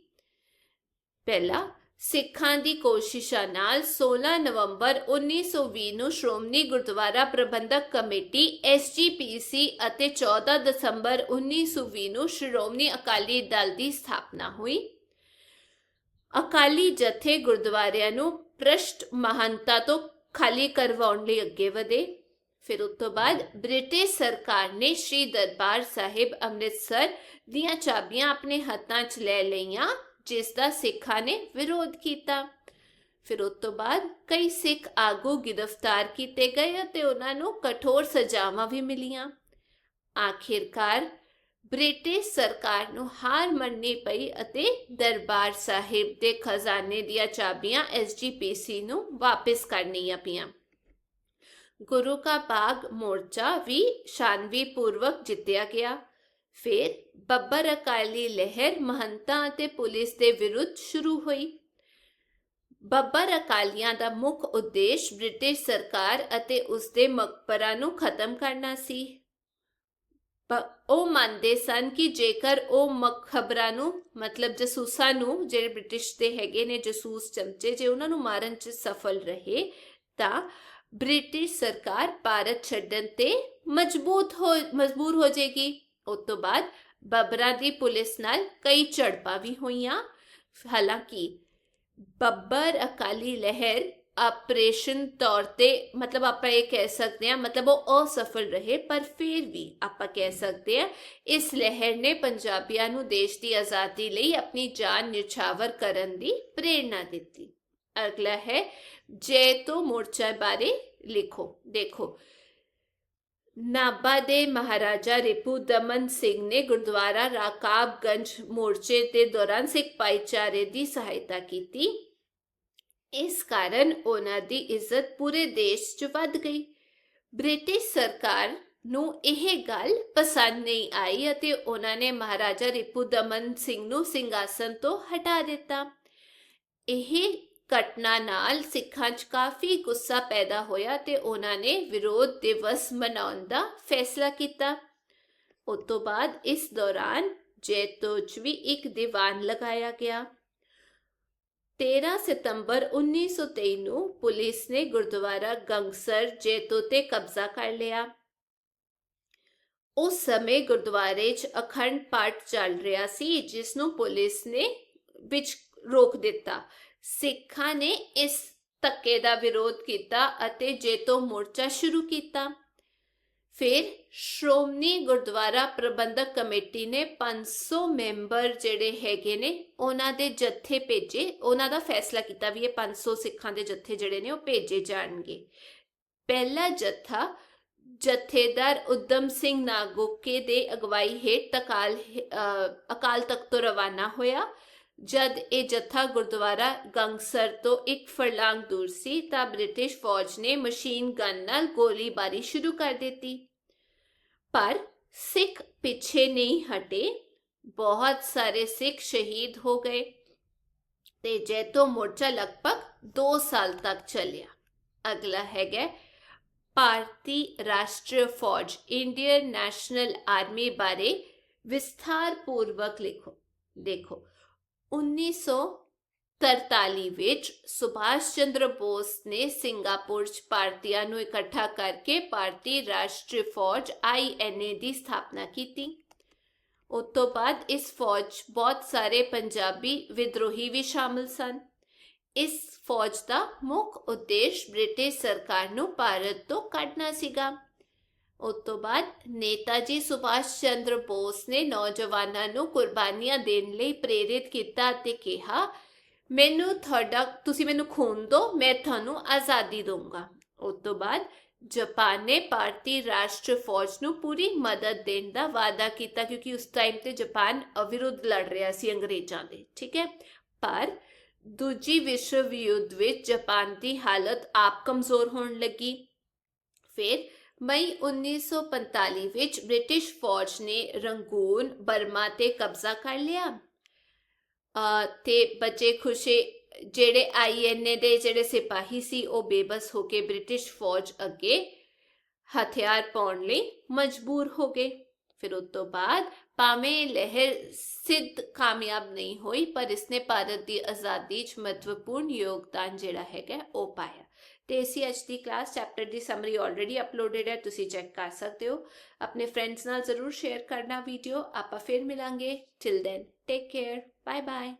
ਪਹਿਲਾ ਸਿੱਖਾਂ ਦੀ ਕੋਸ਼ਿਸ਼ਾਂ ਨਾਲ 16 ਨਵੰਬਰ 1920 ਨੂੰ ਸ਼੍ਰੋਮਣੀ ਗੁਰਦੁਆਰਾ ਪ੍ਰਬੰਧਕ ਕਮੇਟੀ SGPC ਅਤੇ 14 ਦਸੰਬਰ 1920 ਨੂੰ ਸ਼੍ਰੋਮਣੀ ਅਕਾਲੀ ਦਲ ਦੀ ਸਥਾਪਨਾ ਹੋਈ। ਅਕਾਲੀ ਜਥੇ ਗੁਰਦੁਆਰਿਆਂ ਨੂੰ ਪ੍ਰਸ਼ਟ ਮਹੰਤਾ ਤੋਂ ਖਾਲੀ ਕਰਵਾਉਣ ਲਈ ਅੱਗੇ ਵਧੇ। ਫਿਰ ਉਸ ਤੋਂ ਬਾਅਦ ਬ੍ਰਿਟਿਸ਼ ਸਰਕਾਰ ਨੇ ਸ੍ਰੀ ਦਰਬਾਰ ਸਾਹਿਬ ਅੰਮ੍ਰਿਤਸਰ ਦੀਆਂ ਚਾਬੀਆਂ ਆਪਣੇ ਹੱਥਾਂ 'ਚ ਲੈ ਲਈਆਂ ਜਿਸ ਦਾ ਸਿੱਖਾਂ ਨੇ ਵਿਰੋਧ ਕੀਤਾ। ਫਿਰ ਉਸ ਤੋਂ ਬਾਅਦ ਕਈ ਸਿੱਖ ਆਗੂ ਗ੍ਰਿਫਤਾਰ ਕੀਤੇ ਗਏ ਅਤੇ ਉਹਨਾਂ ਨੂੰ ਕਠੋਰ ਸਜ਼ਾਵਾਂ ਵੀ ਮਿਲੀਆਂ। ਆਖਿਰਕਾਰ ਬ੍ਰਿਟਿਸ਼ ਸਰਕਾਰ ਨੂੰ ਹਾਰ ਮੰਨਣੀ ਪਈ ਅਤੇ ਦਰਬਾਰ ਸਾਹਿਬ ਦੇ ਖਜ਼ਾਨੇ ਦੀਆਂ ਚਾਬੀਆਂ ਐਸਜੀਪੀਸੀ ਨੂੰ ਵਾਪਸ ਕਰਨੀਆਂ ਪਈਆਂ। ਗੁਰੂ ਕਾ ਬਾਗ ਮੋਰਚਾ ਵੀ ਸ਼ਾਨਵੀ ਪੂਰਵਕ ਜਿੱਤਿਆ ਗਿਆ। ਫਿਰ ਬੱਬਰ ਅਕਾਲੀ ਲਹਿਰ ਮਹੰਤਾਂ ਅਤੇ ਪੁਲਿਸ ਦੇ ਵਿਰੁੱਧ ਸ਼ੁਰੂ ਹੋਈ। ਬੱਬਰ ਅਕਾਲੀਆਂ ਦਾ ਮੁੱਖ ਉਦੇਸ਼ ਬ੍ਰਿਟਿਸ਼ ਸਰਕਾਰ ਅਤੇ ਉਸ ਦੇ ਮਕਬਰਾਂ ਨੂੰ ਖਤਮ ਕਰਨਾ ਸੀ। ਉਹ ਮੰਨਦੇ ਸਨ ਕਿ ਜੇਕਰ ਉਹ ਮਖਬਰਾਂ ਨੂੰ, ਮਤਲਬ ਜਸੂਸਾਂ ਨੂੰ, ਜਿਹੜੇ ਬ੍ਰਿਟਿਸ਼ ਦੇ ਹੈਗੇ ਨੇ ਜਸੂਸ ਚਮਚੇ, ਜੇ ਉਹਨਾਂ ਨੂੰ ਮਾਰਨ 'ਚ ਸਫਲ ਰਹੇ, ਤਾਂ ਬ੍ਰਿਟਿਸ਼ ਸਰਕਾਰ ਭਾਰਤ ਛੱਡਣ ਤੇ ਮਜ਼ਬੂਤ ਹੋ, ਮਜਬੂਰ ਹੋ ਜਾਏਗੀ। ਉਸ ਤੋਂ ਬਾਅਦ ਬੱਬਰਾਂ ਦੀ ਪੁਲਿਸ ਨਾਲ ਕਈ ਝੜਪਾਂ ਵੀ ਹੋਈਆਂ। ਹਾਲਾਂਕਿ ਬੱਬਰ ਅਕਾਲੀ ਲਹਿਰ ਆਪਰੇਸ਼ਨ ਤੌਰ ਤੇ ਮਤਲਬ ਆਪਾਂ ਇਹ ਕਹਿ ਸਕਦੇ ਹਾਂ, ਮਤਲਬ ਉਹ ਅਸਫਲ ਰਹੇ, ਪਰ ਫਿਰ ਵੀ ਆਪਾਂ ਕਹਿ ਸਕਦੇ ਹਾਂ ਇਸ ਲਹਿਰ ਨੇ ਪੰਜਾਬੀਆਂ ਨੂੰ ਦੇਸ਼ ਦੀ ਆਜ਼ਾਦੀ ਲਈ ਆਪਣੀ ਜਾਨ ਨਿਛਾਵਰ ਕਰਨ ਦੀ ਪ੍ਰੇਰਣਾ ਦਿੱਤੀ। ਅਗਲਾ ਹੈ ਜੈ ਤੋਂ ਮੋਰਚਾ ਬਾਰੇ ਲਿਖੋ, ਦੇਖੋ। ਨਾਭਾ ਦੇ ਮਹਾਰਾਜਾ ਰਿਪੂ ਦਮਨ ਸਿੰਘ ਨੇ ਗੁਰਦੁਆਰਾ ਰਾਕਾਬਗੰਜ ਮੋਰਚੇ ਦੇ ਦੌਰਾਨ ਸਿੱਖ ਭਾਈਚਾਰੇ ਦੀ ਸਹਾਇਤਾ ਕੀਤੀ। ਇਸ ਕਾਰਨ ਉਹਨਾਂ ਦੀ ਇੱਜ਼ਤ ਪੂਰੇ ਦੇਸ਼ 'ਚ ਵੱਧ ਗਈ। ਬ੍ਰਿਟਿਸ਼ ਸਰਕਾਰ ਨੂੰ ਇਹ ਗੱਲ ਪਸੰਦ ਨਹੀਂ ਆਈ ਅਤੇ ਉਹਨਾਂ ਨੇ ਮਹਾਰਾਜਾ ਰਿਪੂ ਦਮਨ ਸਿੰਘ ਨੂੰ ਸਿੰਘਾਸਨ ਤੋਂ ਹਟਾ ਦਿੱਤਾ। ਇਹ ਘਟਨਾ ਨਾਲ ਸਿੱਖਾਂ 'ਚ ਕਾਫੀ ਗੁੱਸਾ ਪੈਦਾ ਹੋਇਆ ਤੇ ਉਹਨਾਂ ਨੇ ਵਿਰੋਧ ਦਿਵਸ ਮਨਾਉਣ ਦਾ ਫੈਸਲਾ ਕੀਤਾ। ਉਸ ਤੋਂ ਬਾਅਦ ਇਸ ਦੌਰਾਨ ਜੈਤੋ ਵੀ ਇੱਕ ਦੀਵਾਨ ਲਗਾਇਆ ਗਿਆ। 13 ਸਤੰਬਰ 1923 ਨੂੰ ਪੁਲਿਸ ਨੇ ਗੁਰਦੁਆਰਾ ਗੰਗਸਰ ਜੈਤੋ ਤੇ ਕਬਜ਼ਾ ਕਰ ਲਿਆ। ਉਸ ਸਮੇਂ ਗੁਰਦੁਆਰੇ 'ਚ ਅਖੰਡ ਪਾਠ ਚੱਲ ਰਿਹਾ ਸੀ, ਜਿਸ ਨੂੰ ਪੁਲਿਸ ਨੇ ਵਿੱਚ ਰੋਕ ਦਿੱਤਾ। ਸਿੱਖਾਂ ਨੇ ਇਸ ਧੱਕੇ ਦਾ ਵਿਰੋਧ ਕੀਤਾ ਅਤੇ ਜੇਤੋ ਮੋਰਚਾ ਸ਼ੁਰੂ ਕੀਤਾ। ਫਿਰ ਸ਼੍ਰੋਮਣੀ ਗੁਰਦੁਆਰਾ ਪ੍ਰਬੰਧਕ ਕਮੇਟੀ ਨੇ 500 ਮੈਂਬਰ ਜਿਹੜੇ ਹੈਗੇ ਨੇ ਉਹਨਾਂ ਦੇ ਜੱਥੇ ਭੇਜੇ। ਉਹਨਾਂ ਦਾ ਫੈਸਲਾ ਕੀਤਾ ਵੀ ਇਹ 500 ਸਿੱਖਾਂ ਦੇ ਜੱਥੇ ਜਿਹੜੇ ਨੇ ਉਹ ਭੇਜੇ ਜਾਣਗੇ। ਪਹਿਲਾ ਜੱਥਾ ਜਥੇਦਾਰ ਉਦਮ ਸਿੰਘ ਨਾਗੋਕੇ ਦੇ ਅਗਵਾਈ ਹੇਠ ਤਕਾਲ ਅ, ਅਕਾਲ ਤਖਤ ਤੋਂ ਰਵਾਨਾ ਹੋਇਆ। ਜਦ ਇਹ ਜੱਥਾ ਗੁਰਦੁਆਰਾ ਗੰਗਸਰ ਤੋਂ ਇੱਕ ਫਰਲਾਂਗ ਦੂਰ ਸੀ ਤਾਂ ਬ੍ਰਿਟਿਸ਼ ਫੌਜ ਨੇ ਮਸ਼ੀਨ ਗਨ ਨਾਲ ਗੋਲੀਬਾਰੀ ਸ਼ੁਰੂ ਕਰ ਦਿੱਤੀ। ਪਰ ਸਿੱਖ ਪਿੱਛੇ ਨਹੀਂ ਹਟੇ। ਬਹੁਤ ਸਾਰੇ ਸਿੱਖ ਸ਼ਹੀਦ ਹੋ ਗਏ ਤੇ ਜੈਤੋ ਮੋਰਚਾ ਲਗਭਗ 2 ਸਾਲ ਤੱਕ ਚੱਲਿਆ। ਅਗਲਾ ਹੈਗਾ ਭਾਰਤੀ ਰਾਸ਼ਟਰੀ ਫੌਜ, ਇੰਡੀਅਨ ਨੈਸ਼ਨਲ ਆਰਮੀ ਬਾਰੇ ਵਿਸਥਾਰ ਪੂਰਵਕ ਲਿਖੋ, ਦੇਖੋ। 1943 ਵਿੱਚ ਸੁਭਾਸ਼ ਚੰਦਰ ਬੋਸ ਨੇ ਸਿੰਗਾਪੁਰ 'ਚ ਭਾਰਤੀਆਂ ਨੂੰ ਇਕੱਠਾ ਕਰਕੇ ਭਾਰਤੀ ਰਾਸ਼ਟਰੀ ਫੌਜ ਆਈਐਨਏ ਦੀ ਸਥਾਪਨਾ ਕੀਤੀ। ਉਸ ਤੋਂ ਬਾਅਦ ਇਸ ਫੌਜ 'ਚ ਬਹੁਤ ਸਾਰੇ ਪੰਜਾਬੀ ਵਿਦਰੋਹੀ ਵੀ ਸ਼ਾਮਲ ਸਨ। ਇਸ ਫੌਜ ਦਾ ਮੁੱਖ ਉਦੇਸ਼ ਬ੍ਰਿਟਿਸ਼ ਸਰਕਾਰ ਨੂੰ ਭਾਰਤ ਤੋਂ ਕੱਢਣਾ ਸੀਗਾ। ਉਸ ਤੋਂ ਬਾਅਦ ਨੇਤਾਜੀ ਸੁਭਾਸ਼ ਚੰਦਰ ਬੋਸ ਨੇ ਨੌਜਵਾਨਾਂ ਨੂੰ ਕੁਰਬਾਨੀਆਂ ਦੇਣ ਲਈ ਪ੍ਰੇਰਿਤ ਕੀਤਾ ਅਤੇ ਕਿਹਾ, ਮੈਨੂੰ ਤੁਹਾਡਾ, ਤੁਸੀਂ ਮੈਨੂੰ ਖੂਨ ਦਿਓ, ਮੈਂ ਤੁਹਾਨੂੰ ਆਜ਼ਾਦੀ ਦਊਂਗਾ। ਉਸ ਤੋਂ ਬਾਅਦ ਜਾਪਾਨ ਨੇ ਭਾਰਤੀ ਰਾਸ਼ਟਰ ਫੌਜ ਨੂੰ ਪੂਰੀ ਮਦਦ ਦੇਣ ਦਾ ਵਾਅਦਾ ਕੀਤਾ ਕਿਉਂਕਿ ਉਸ ਟਾਈਮ ਤੇ ਜਾਪਾਨ ਅਵਿਰੁੱਧ ਲੜ ਰਿਹਾ ਸੀ ਅੰਗਰੇਜ਼ਾਂ ਦੇ, ਠੀਕ ਹੈ? ਪਰ ਦੂਜੀ ਵਿਸ਼ਵ ਯੁੱਧ ਵਿੱਚ ਜਾਪਾਨ ਦੀ ਹਾਲਤ ਆਪ ਕਮਜ਼ੋਰ ਹੋਣ ਲੱਗੀ। ਫਿਰ ਮਈ 1945 ਵਿੱਚ ਬ੍ਰਿਟਿਸ਼ ਫੌਜ ਨੇ ਰੰਗੂਨ, ਬਰਮਾ ਤੇ ਕਬਜ਼ਾ ਕਰ ਲਿਆ। ਅ ਤੇ ਬਚੇ ਖੁਸ਼ੇ, ਜਿਹੜੇ ਆਈਐਨਏ ਦੇ ਜਿਹੜੇ ਸਿਪਾਹੀ ਸੀ, ਉਹ ਬੇਬਸ ਹੋ ਕੇ ਬ੍ਰਿਟਿਸ਼ ਫੌਜ ਅੱਗੇ ਹਥਿਆਰ ਪਾਉਣ ਲਈ ਮਜਬੂਰ ਹੋ ਗਏ। ਫਿਰ ਉਸ ਤੋਂ ਬਾਅਦ ਭਾਵੇਂ ਲਹਿਰ ਸਿੱਧ ਕਾਮਯਾਬ ਨਹੀਂ ਹੋਈ, ਪਰ ਇਸਨੇ ਭਾਰਤ ਦੀ ਆਜ਼ਾਦੀ 'ਚ ਮਹੱਤਵਪੂਰਨ ਯੋਗਦਾਨ ਜਿਹੜਾ ਹੈਗਾ, ਉਹ ਪਾਇਆ। ਤੇ ਇਸੀ ਅੱਜ ਦੀ ਕਲਾਸ ਚੈਪਟਰ ਦੀ ਸਮਰੀ ਆਲਰੇਡੀ ਅਪਲੋਡਡ ਹੈ, ਤੁਸੀਂ ਚੈੱਕ ਕਰ ਸਕਦੇ ਹੋ। ਆਪਣੇ ਫਰੈਂਡਸ ਨਾਲ ਜ਼ਰੂਰ ਸ਼ੇਅਰ ਕਰਨਾ ਵੀਡੀਓ ਆਪਾਂ ਫਿਰ ਮਿਲਾਂਗੇ। Till then take care bye bye